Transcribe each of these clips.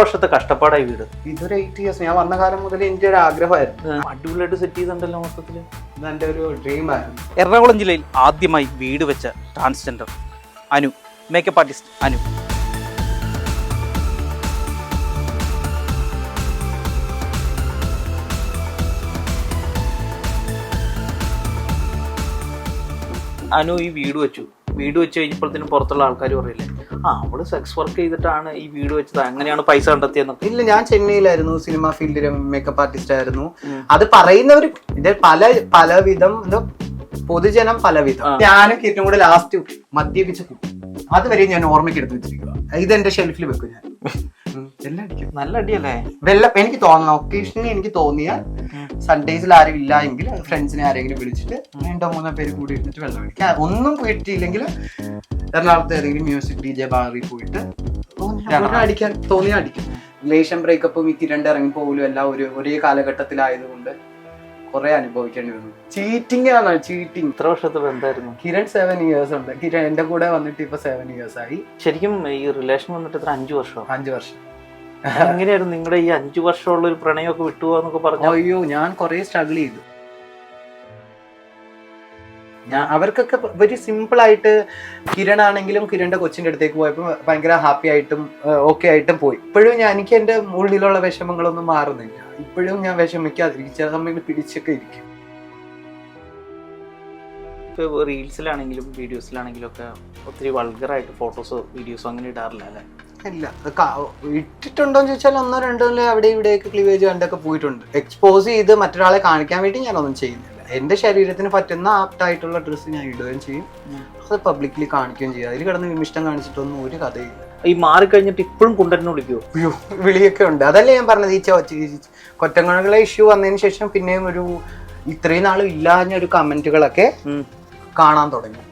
വർഷത്തെ കഷ്ടപ്പാടായി വീട്. ഇതൊരു എയ്റ്റ് ഇയേഴ്സ് ഞാൻ വന്ന കാലം മുതൽ എന്റെ ഒരു ആഗ്രഹമായിരുന്നു. അടിപൊളിയായിട്ട് സെറ്റ് ചെയ്തിട്ടുണ്ടല്ലോ മൊത്തത്തിൽ. ഇത് ഒരു ഡ്രീം ആയിരുന്നു. എറണാകുളം ജില്ലയിൽ ആദ്യമായി വീട് വെച്ച transgender Anu makeup artist Anu. Anu ഈ വീട് വെച്ചു. വീട് വെച്ച് കഴിഞ്ഞപ്പോഴത്തേനും പുറത്തുള്ള ആൾക്കാർ പറയില്ലേ ആ അവൾ സെക്സ് വർക്ക് ചെയ്തിട്ടാണ് ഈ വീട് വെച്ചത് അങ്ങനെയാണ് പൈസ കണ്ടെത്തിയെന്നൊക്കെ. ഇല്ല ഞാൻ ചെന്നൈയിലായിരുന്നു സിനിമ ഫീൽഡിൽ മേക്കപ്പ് ആർട്ടിസ്റ്റ് ആയിരുന്നു. അത് പറയുന്നവർ ഇത് പല പലവിധം എന്തോ പൊതുജനം പലവിധം. ഞാനും കിറ്റും കൂടെ ലാസ്റ്റ് മദ്യപിച്ച അതുവരെ ഞാൻ ഓർമ്മയ്ക്ക് എടുത്ത് വെച്ചിരിക്കുക ഇത് എന്റെ ഷെൽഫിൽ വെക്കും ഞാൻ. നല്ല അടിയല്ലേ? വെള്ളം എനിക്ക് തോന്നണം? ഒക്കേഷനിൽ എനിക്ക് തോന്നിയ സൺഡേസിൽ ആരും ഇല്ല എങ്കിൽ ഫ്രണ്ട്സിനെ ആരെങ്കിലും വിളിച്ചിട്ട് രണ്ടോ മൂന്നോ പേര് കൂടി ഇരുന്നിട്ട് വെള്ളം അടിക്കാം ഒന്നും കിട്ടിയില്ലെങ്കിൽ എറണാകുളത്ത് ഏതെങ്കിലും മ്യൂസിക് ഡി ജെ ബാറിൽ പോയിട്ട് അടിക്കാൻ തോന്നിയാൽ അടിക്കും. റിലേഷൻ ബ്രേക്കപ്പും ഈ കിരണ്ട് ഇറങ്ങി പോലും എല്ലാം ഒരു ഒരേ കാലഘട്ടത്തിലായതുകൊണ്ട് കുറെ അനുഭവിക്കേണ്ടി വന്നു. ചീറ്റിംഗ് ആണ് ചീറ്റിംഗ് ഇത്ര വർഷത്തെ ബന്ധമായിരുന്നു കിരൺ സെവൻ ഇയേഴ്സ് ഉണ്ട്. കിരൺ എന്റെ കൂടെ വന്നിട്ട് ഇപ്പൊ സെവൻ ഇയേഴ്സ് ആയി. ശരിക്കും ഈ റിലേഷൻ വന്നിട്ട് ഇത്ര അഞ്ചു വർഷം? അഞ്ചു വർഷം. എങ്ങനെയായിരുന്നു നിങ്ങളുടെ ഈ അഞ്ചു വർഷമുള്ള ഒരു പ്രണയമൊക്കെ വിട്ടുപോകാന്നൊക്കെ പറഞ്ഞു? അയ്യോ ഞാൻ കുറെ സ്ട്രഗിൾ ചെയ്തു. ഞാൻ അവർക്കൊക്കെ വെരി സിമ്പിൾ ആയിട്ട് കിരൺ ആണെങ്കിലും കിരണിന്റെ കൊച്ചിന്റെ അടുത്തേക്ക് പോയപ്പോൾ ഭയങ്കര ഹാപ്പി ആയിട്ടും ഓക്കെ ആയിട്ടും പോയി. ഇപ്പോഴും ഞാൻ എനിക്ക് എന്റെ ഉള്ളിലുള്ള വിഷമങ്ങളൊന്നും മാറുന്നില്ല. ഇപ്പോഴും ഞാൻ വിഷമിക്കാതിരിക്കും. ചില സമയത്ത് പിടിച്ചൊക്കെ ഇരിക്കും. റീൽസിലാണെങ്കിലും വീഡിയോസിലാണെങ്കിലും ഒക്കെ ഒത്തിരി വൾഗറായിട്ട് ഫോട്ടോസോ വീഡിയോസോ അങ്ങനെ ഇടാറില്ല അല്ലെ? ഇല്ല. ഇട്ടിട്ടുണ്ടോ എന്ന് ചോദിച്ചാൽ ഒന്നോ രണ്ടോ അല്ലേ അവിടെ ഇവിടെയൊക്കെ ക്ലീവേജ് കണ്ടൊക്കെ പോയിട്ടുണ്ട്. എക്സ്പോസ് ചെയ്ത് മറ്റൊരാളെ കാണിക്കാൻ വേണ്ടി ഞാനൊന്നും ചെയ്യുന്നില്ല. എന്റെ ശരീരത്തിന് പറ്റുന്ന ആപ്റ്റ് ആയിട്ടുള്ള ഡ്രസ്സ് ഞാൻ ഇടുകയും ചെയ്യും. അത് പബ്ലിക്കലി കാണിക്കുകയും ചെയ്യും. അതിൽ കിടന്ന് വിമിഷ്ടം കാണിച്ചിട്ടൊന്നും ഒരു കഥയില്ല. ഈ മാറി കഴിഞ്ഞിട്ട് ഇപ്പോഴും കുണ്ടനെ വിളിക്കുമോ അയ്യോ വിളിയൊക്കെ ഉണ്ട്. അതല്ലേ ഞാൻ പറഞ്ഞത്. ഈ കൊറ്റങ്കണകളെ ഇഷ്യൂ വന്നതിന് ശേഷം പിന്നെയും ഒരു ഇത്രയും നാളും ഇല്ലാഞ്ഞ ഒരു കമന്റുകളൊക്കെ കാണാൻ തുടങ്ങി.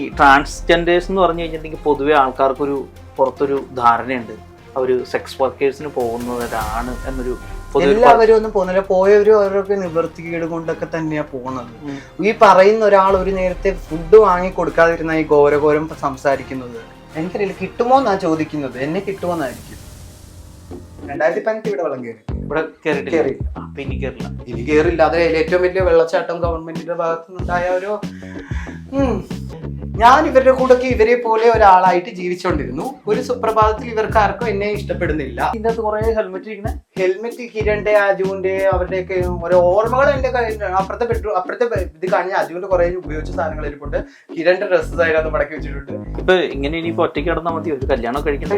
ഈ ട്രാൻസ്ജെൻഡേഴ്സ് എന്ന് പറഞ്ഞു കഴിഞ്ഞിട്ടുണ്ടെങ്കിൽ പൊതുവെ ആൾക്കാർക്കൊരു പുറത്തൊരു ധാരണയുണ്ട്. അവർ സെക്സ് വർക്കേഴ്സിന് പോകുന്നവരാണ് എന്നൊരു എല്ലാവരും ഒന്നും പോകുന്നില്ല. പോയവരും അവരൊക്കെ നിവൃത്തികേട് കൊണ്ടൊക്കെ തന്നെയാണ് പോകുന്നത്. ഈ പറയുന്ന ഒരാൾ ഒരു നേരത്തെ ഫുഡ് വാങ്ങി കൊടുക്കാതിരുന്ന ഈ ഘോരഘോരം സംസാരിക്കുന്നത് എനിക്കറിയില്ല. കിട്ടുമോ എന്നാ ചോദിക്കുന്നത്. എന്നെ കിട്ടുമോ എന്നായിരിക്കും. രണ്ടായിരത്തി പതിനെട്ട് ഇവിടെ വളം കയറി. ഇവിടെ. ആ, അപ്പൊ ഇനി കേറില്ല ഇനി കയറില്ല അത് ഏറ്റവും വലിയ വെള്ളച്ചാട്ടം ഗവൺമെന്റിന്റെ ഭാഗത്തുനിന്നുണ്ടായ ഒരു. ഞാൻ ഇവരുടെ കൂടെ ഇവരെ പോലെ ഒരാളായിട്ട് ജീവിച്ചുകൊണ്ടിരുന്നു ഒരു സുപ്രഭാതത്തിൽ ഇവർക്ക് ആർക്കും എന്നെ ഇഷ്ടപ്പെടുന്നില്ല. ഇന്നത്തെ കുറെ ഹെൽമെറ്റ് ഇരിക്കുന്നത് ഹെൽമെറ്റ് കിരണിന്റെ അജുവിന്റെ അവരുടെയൊക്കെ ഓരോ ഓർമ്മകൾ എന്റെ അപ്പുറത്തെ ബെഡ്റൂം അപ്പുറത്തെ ഇത് കാണി അജുവിന്റെ കുറെ ഉപയോഗിച്ച സാധനങ്ങൾ ഇരിപ്പുണ്ട്. കിരണിന്റെ ഡ്രസ്സസ് അതിനകത്ത് മടക്കി വെച്ചിട്ടുണ്ട്. ഇപ്പൊ ഇങ്ങനെ ഇനിയിപ്പോ ഒറ്റയ്ക്ക് കിടന്നാൽ മതി ഒരു കല്യാണം കഴിക്കണ്ട?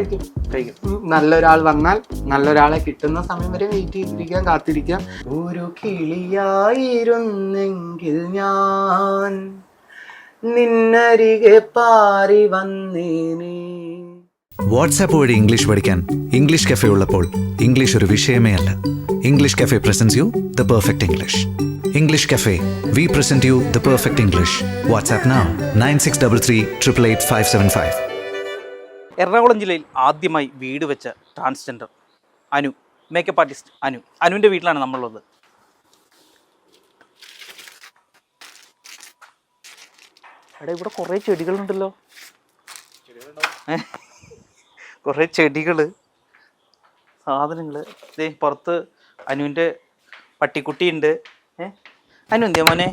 നല്ലൊരാൾ വന്നാൽ നല്ലൊരാളെ കിട്ടുന്ന സമയം വരെ വെയിറ്റ് ചെയ്തിരിക്കാം കാത്തിരിക്കാം. ഒരു കിളിയായിരുന്നെങ്കിൽ ഞാൻ നിന്നരികെ പാറി വന്നേനേ. വാട്സാപ്പ് വഴി ഇംഗ്ലീഷ് പഠിക്കാൻ ഇംഗ്ലീഷ് കഫേ ഉള്ളപ്പോൾ ഇംഗ്ലീഷ് ഒരു വിഷയമേ അല്ല. English cafe presents you the perfect English English cafe we present you the perfect English WhatsApp now nine six double three triple eight five seven five Ernakulam ജില്ലയിൽ ആദ്യമായി വീട് വെച്ച transgender Anu makeup artist Anu. അനുവിന്റെ വീട്ടിലാണ് നമ്മളുള്ളത്. എടാ ഇവിടെ കുറേ ചെടികളുണ്ടല്ലോ. ഏ? കുറേ ചെടികൾ സാധനങ്ങൾ. ദേ പുറത്ത് അനുവിന്റെ പട്ടിക്കുട്ടി ഉണ്ട് ഏ? അനു എന്തിയാ മോനെ?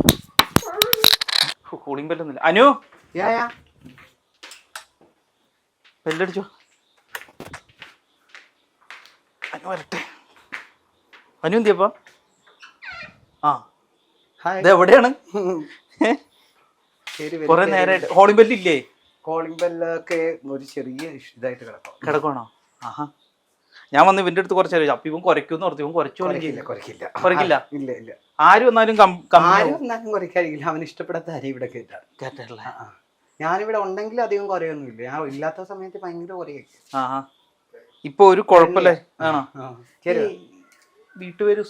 കൂളിംഗ് ബെല്ലൊന്നുമില്ല അനു. ബെല്ലടിച്ചോ. അനു വരട്ടെ. അനു എന്തിയപ്പ ആ. ഹായ്. ഇത് എവിടെയാണ് ഏ? ശരി, വരൂ, കുറെ. നേരമായിട്ട് ഹോളിംഗ് ബെല്ല് ഇല്ലേ? കോളിംഗ് ബെല്ലൊക്കെ ഒരു ചെറിയ ഇതായിട്ട് കിടക്കും. കിടക്കണോ ആഹാ. ഞാൻ വന്ന് ഇവന്റെ അടുത്ത് കുറച്ച് അറിയാം അപ്പൊ ഇവൻ കുറയ്ക്കും ഓർത്തു ഇവൻ കുറച്ചു കുറയ്ക്കില്ല കുറയ്ക്കില്ല. കുറയ്ക്കില്ല? ഇല്ല ഇല്ല. ആര് വന്നാലും ആരും വന്നാലും കുറയ്ക്കാതിരിക്കില്ല. അവന് ഇഷ്ടപ്പെടാത്ത അരി ഇവിടെ കേട്ടാ. കേട്ടല്ലേ ഞാനിവിടെ ഉണ്ടെങ്കിൽ അധികം കുറയൊന്നുമില്ല. ഞാൻ ഇല്ലാത്ത സമയത്ത് ഭയങ്കര കുറയൊക്കെ ഇപ്പൊ ഒരു കുഴപ്പമില്ലേ. ആണോ? വീട്ടുപേര്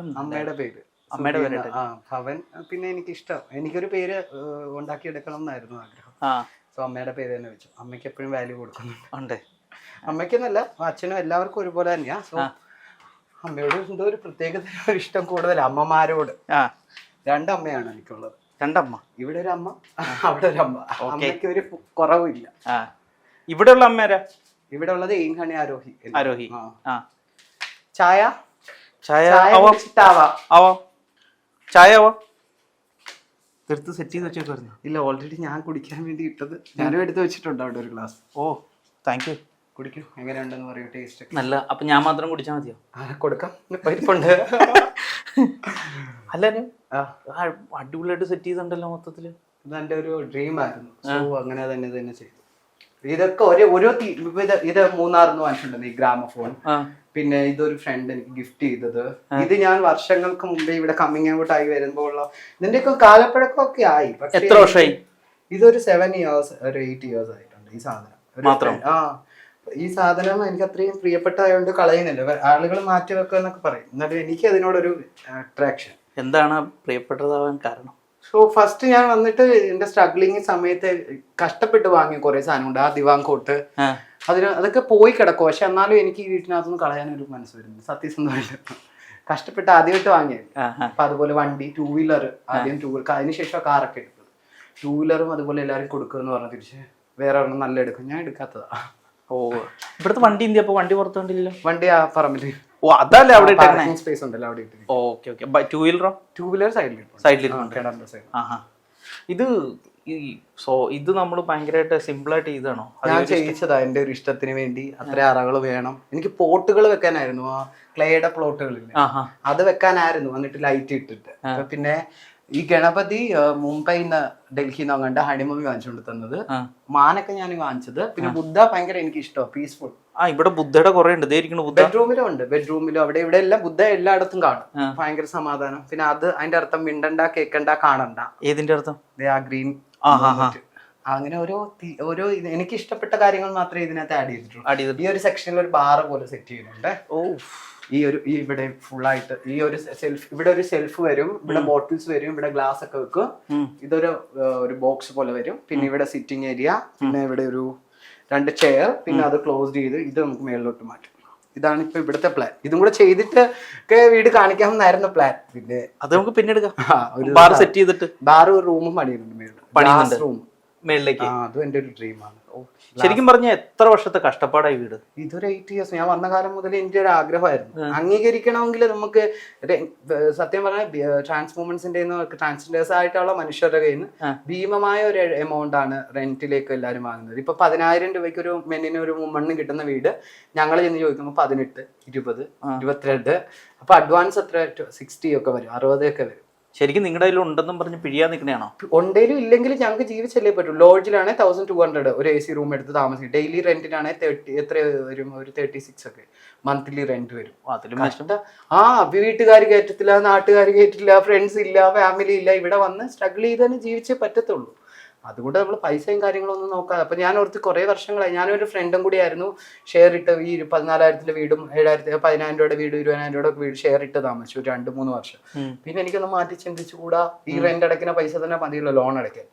എന്നാണ്. അമ്മയുടെ പേര്. അമ്മയുടെ. പേരിട്ട്. ഭവൻ പിന്നെ എനിക്ക് ഇഷ്ടം എനിക്കൊരു പേര് ഉണ്ടാക്കി ഉണ്ടാക്കിയെടുക്കണം എന്നായിരുന്നു ആഗ്രഹം സോ അമ്മയുടെ പേര് തന്നെ വെച്ചു. അമ്മയ്ക്ക് എപ്പോഴും വാല്യൂ കൊടുക്കുന്നുണ്ട്. ഉണ്ട്. അമ്മയ്ക്കെന്നല്ല അച്ഛനും എല്ലാവർക്കും ഒരുപോലെ തന്നെയാ. സോ. അമ്മയോട് എന്തോ ഒരു പ്രത്യേക ഒരു ഇഷ്ടം കൂടുതൽ അമ്മമാരോട്. രണ്ടമ്മയാണ് എനിക്കുള്ളത്. രണ്ടമ്മ? ഇവിടെ ഒരു അമ്മ അവിടെ ഒരു അമ്മ. അമ്മയ്ക്ക് ഒരു കുറവില്ല. ഇവിടെ ഉള്ള അമ്മയാരാ ഇവിടെ ഉള്ളത് എയിൻഹണി ആരോഹി. ആരോഹി. ചായ? ചായ ചായ ആവാം കുടിച്ചിട്ടാവാം. ആവാം ചായ ആവാം തീർത്ത് സെറ്റ് ചെയ്ത് വെച്ചേക്കുമായിരുന്നു ഇല്ല ഓൾറെഡി ഞാൻ കുടിക്കാൻ വേണ്ടി ഇട്ടത് ഞാനും എടുത്ത് വെച്ചിട്ടുണ്ട് അവിടെ ഒരു ഗ്ലാസ് ഓ താങ്ക് യു കുടിക്കും. എങ്ങനെയുണ്ടെന്ന് പറയൂ ടേസ്റ്റ് നല്ല അപ്പൊ ഞാൻ മാത്രം കുടിച്ചാൽ മതിയോ? കൊടുക്കാം. പരിപ്പുണ്ട്. അല്ല അടിപൊളിയായിട്ട് സെറ്റ് ചെയ്തിട്ടുണ്ടല്ലോ മൊത്തത്തിൽ. ഇതെന്റെ ഒരു ഡ്രീം ആയിരുന്നു. സോ അങ്ങനെ തന്നെ തന്നെ ചെയ്തു. ഇതൊക്കെ ഒരു ഓരോ തീ- ഇത് മൂന്നാറിന്ന് വാങ്ങിച്ചിട്ടുണ്ട് ഈ ഗ്രാമഫോൺ. പിന്നെ ഇതൊരു ഫ്രണ്ട് എനിക്ക് ഗിഫ്റ്റ് ചെയ്തത്. ഇത് ഞാൻ വർഷങ്ങൾക്ക് മുമ്പേ ഇവിടെ കമ്മിങ് ഔട്ട് ആയി വരുമ്പോൾ ഉള്ള ഇതിന്റെയൊക്കെ കാലപ്പഴക്കമൊക്കെ ആയി. എത്ര വർഷമായി? ഇതൊരു സെവൻ ഇയേഴ്സ് ഒരു എയ്റ്റ് ഇയേഴ്സ് ആയിട്ടുണ്ട് ഈ സാധനം. മാത്രം? ആ. ഈ സാധനം എനിക്ക് അത്രയും പ്രിയപ്പെട്ടതായതുകൊണ്ട് കളയുന്നില്ല. ആളുകൾ മാറ്റി വെക്കുക എന്നൊക്കെ പറയും. എന്നാലും എനിക്ക് അതിനോടൊരു അട്രാക്ഷൻ എന്താണ് പ്രിയപ്പെട്ടതാവാൻ കാരണം? സോ ഫസ്റ്റ് ഞാൻ വന്നിട്ട് എന്റെ സ്ട്രഗ്ലിങ് സമയത്ത് കഷ്ടപ്പെട്ട് വാങ്ങിയ കുറെ സാധനമുണ്ട് ആ ദിവാൻ കോട്ട്. അതിന് അതൊക്കെ പോയി കിടക്കും. പക്ഷെ എന്നാലും എനിക്ക് ഈ വീട്ടിനകത്തൊന്നും കളയാനൊരു മനസ്സ് വരുന്നു. സത്യസന്ധമായിട്ട്. കഷ്ടപ്പെട്ട് ആദ്യമായിട്ട് വാങ്ങിയത്. അപ്പൊ അതുപോലെ വണ്ടി ടൂ വീലർ ആദ്യം ടൂ വീലർ അതിനുശേഷം കാറൊക്കെ എടുത്തത്. ടൂ വീലറും അതുപോലെ എല്ലാവരും കൊടുക്കുക എന്ന് പറഞ്ഞു തിരിച്ച് വേറെ ഒരെണ്ണം നല്ല എടുക്കും. ഞാൻ എടുക്കാത്തതാ. ഓ ഇവിടുത്തെ വണ്ടി ഇന്ത്യ അപ്പൊ വണ്ടി പുറത്തു കണ്ടില്ലല്ലോ വണ്ടി ആ പറമ്പിൽ. ഓ അതല്ലേ അവിടെ സ്പേസ് ഉണ്ടല്ലോ അവിടെ ഇട്ടിട്ട് ഓക്കെ ഓക്കെ. ടൂ വീലറോ ടൂ വീലർ സൈഡിൽ സൈഡിൽ കിണറിന്റെ സൈഡ് ആഹാ. ഇത് ഈ സോ ഇത് നമ്മൾ ഭയങ്കരമായിട്ട് സിമ്പിളായിട്ട് ചെയ്താണോ ഞാൻ ചെയ്യിച്ചതാ എന്റെ ഒരു ഇഷ്ടത്തിന് വേണ്ടി. അത്ര അറകൾ വേണം. എനിക്ക് പോട്ടുകൾ വെക്കാനായിരുന്നു. ആ ക്ലേയുടെ പ്ലോട്ടുകളില്ലേ അത് വെക്കാനായിരുന്നു. എന്നിട്ട് ലൈറ്റ് ഇട്ടിട്ട്. പിന്നെ ഈ ഗണപതി മുംബൈ നിന്ന് ഡൽഹി നിന്ന് കണ്ട ഹണിമൂവി വാങ്ങിച്ചുകൊണ്ട് തന്നത് മാനൊക്കെ ഞാൻ വാങ്ങിച്ചത്. പിന്നെ ബുദ്ധ ഭയങ്കര എനിക്ക് ഇഷ്ടമാണ് പീസ്ഫുൾ ആ ഇവിടെ ബുദ്ധയുടെ കുറെ ഉണ്ട്. ബെഡ്റൂമിലും ഉണ്ട്. ബെഡ്റൂമിലും അവിടെ ഇവിടെ എല്ലാം ബുദ്ധ എല്ലായിടത്തും കാണും. ഭയങ്കര സമാധാനം. പിന്നെ അത് അതിന്റെ അർത്ഥം മിണ്ടണ്ട കേക്കണ്ട കാണണ്ട. ഏതിന്റെ അർത്ഥം? ആ ഗ്രീൻ. അങ്ങനെ ഓരോ ഓരോ എനിക്ക് ഇഷ്ടപ്പെട്ട കാര്യങ്ങൾ മാത്രമേ ഇതിനകത്ത് ആഡ് ചെയ്തിട്ടുള്ളൂ. ഈ ഒരു സെക്ഷനിൽ ഒരു ബാർ പോലെ സെറ്റ് ചെയ്യുന്നുണ്ട്. ഓ ഈ ഒരു ഈ ഇവിടെ ഫുൾ ആയിട്ട് ഈ ഒരു സെൽഫ് ഇവിടെ ഒരു സെൽഫ് വരും ഇവിടെ ബോട്ടിൽസ് വരും ഇവിടെ ഗ്ലാസ് ഒക്കെ വെക്കും. ഇതൊരു ഒരു ബോക്സ് പോലെ വരും. പിന്നെ ഇവിടെ സിറ്റിംഗ് ഏരിയ പിന്നെ ഇവിടെ ഒരു രണ്ട് ചെയർ പിന്നെ അത് ക്ലോസ് ചെയ്ത് ഇത് നമുക്ക് മേളിലോട്ട് മാറ്റും. ഇതാണ് ഇപ്പൊ ഇവിടുത്തെ പ്ലാൻ ഇതും കൂടെ ചെയ്തിട്ട് ഒക്കെ വീട് കാണിക്കാമെന്നായിരുന്നു പ്ലാൻ പിന്നെ അത് നമുക്ക് പിന്നെ എടുക്കാം. ബാർ സെറ്റ് ചെയ്തിട്ട്. ബാർ ഒരു റൂമും പണിയുന്നുണ്ട്. റൂം മേളിലേക്ക്. അതും എന്റെ ഒരു ഡ്രീമാണ് ശരിക്കും പറഞ്ഞ എത്ര വർഷത്തെ കഷ്ടപ്പാടായി വീട്? ഇതൊരു എയ്റ്റ് ഇയേഴ്സ് ഞാൻ വന്ന കാലം മുതൽ എന്റെ ഒരു ആഗ്രഹമായിരുന്നു അംഗീകരിക്കണമെങ്കിൽ നമുക്ക് സത്യം പറഞ്ഞാൽ ട്രാൻസ് മൂവ്മെന്റ്സിന്റെ ട്രാൻസ്ജെൻഡേഴ്സ് ആയിട്ടുള്ള മനുഷ്യരുടെ കയ്യിൽ നിന്ന് ഭീമമായ ഒരു എമൗണ്ട് ആണ് റെന്റിലേക്ക് എല്ലാവരും വാങ്ങുന്നത്. ഇപ്പൊ പതിനായിരം രൂപയ്ക്ക് ഒരു മെന്നിന് ഒരു മണ്ണ് കിട്ടുന്ന വീട് ഞങ്ങൾ ചെന്ന് ചോദിക്കുമ്പോൾ പതിനെട്ട് ഇരുപത് ഇരുപത്തിരണ്ട്. അപ്പൊ അഡ്വാൻസ് എത്ര? സിക്സ്റ്റി ഒക്കെ വരും അറുപതൊക്കെ വരും. ശരിക്കും നിങ്ങളുടെ കയ്യിൽ ഉണ്ടെന്നും പറഞ്ഞ് പിഴിയാൻ നിൽക്കണയാണോ ഉണ്ടെങ്കിലും ഇല്ലെങ്കിൽ ഞങ്ങൾക്ക് ജീവിച്ചല്ലേ പറ്റൂ. ലോഡ്ജിലാണ് തൗസൻഡ് ടു ഹൺഡ്രഡ് ഒരു എ സി റൂം എടുത്ത് താമസിക്കും. ഡെയിലി റെന്റിനാണ് തേർട്ടി എത്ര വരും? ഒരു തേർട്ടി സിക്സ് ഒക്കെ. മന്ത്ലി റെന്റ് വരും. അതിലും ആ വീട്ടുകാർ കയറ്റത്തില്ല നാട്ടുകാർ കയറ്റില്ല ഫ്രണ്ട്സ് ഇല്ല ഫാമിലി ഇല്ല ഇവിടെ വന്ന് സ്ട്രഗിൾ ചെയ്ത് തന്നെ ജീവിച്ചേ പറ്റത്തുള്ളൂ. അതുകൊണ്ട് നമ്മൾ പൈസയും കാര്യങ്ങളൊന്നും നോക്കാതെ. അപ്പം ഞാൻ ഓർത്ത് കുറേ വർഷങ്ങളായി. ഞാനൊരു ഫ്രണ്ടും കൂടി ആയിരുന്നു ഷെയർ ഇട്ട് ഈ ഒരു പതിനാലായിരത്തിന്റെ വീടും ഏഴായിരത്തി പതിനായിരം രൂപയുടെ വീട് ഇരുപതിനായിരം രൂപയുടെ വീട് ഷെയർ ഇട്ട് താമസിച്ചു ഒരു രണ്ട് മൂന്ന് വർഷം. പിന്നെ എനിക്കൊന്ന് മാറ്റി ചിന്തിച്ചുകൂടാ. ഈ റെന്റ് അടയ്ക്കുന്ന പൈസ തന്നെ മതിയല്ലോ ലോൺ അടയ്ക്കാൻ.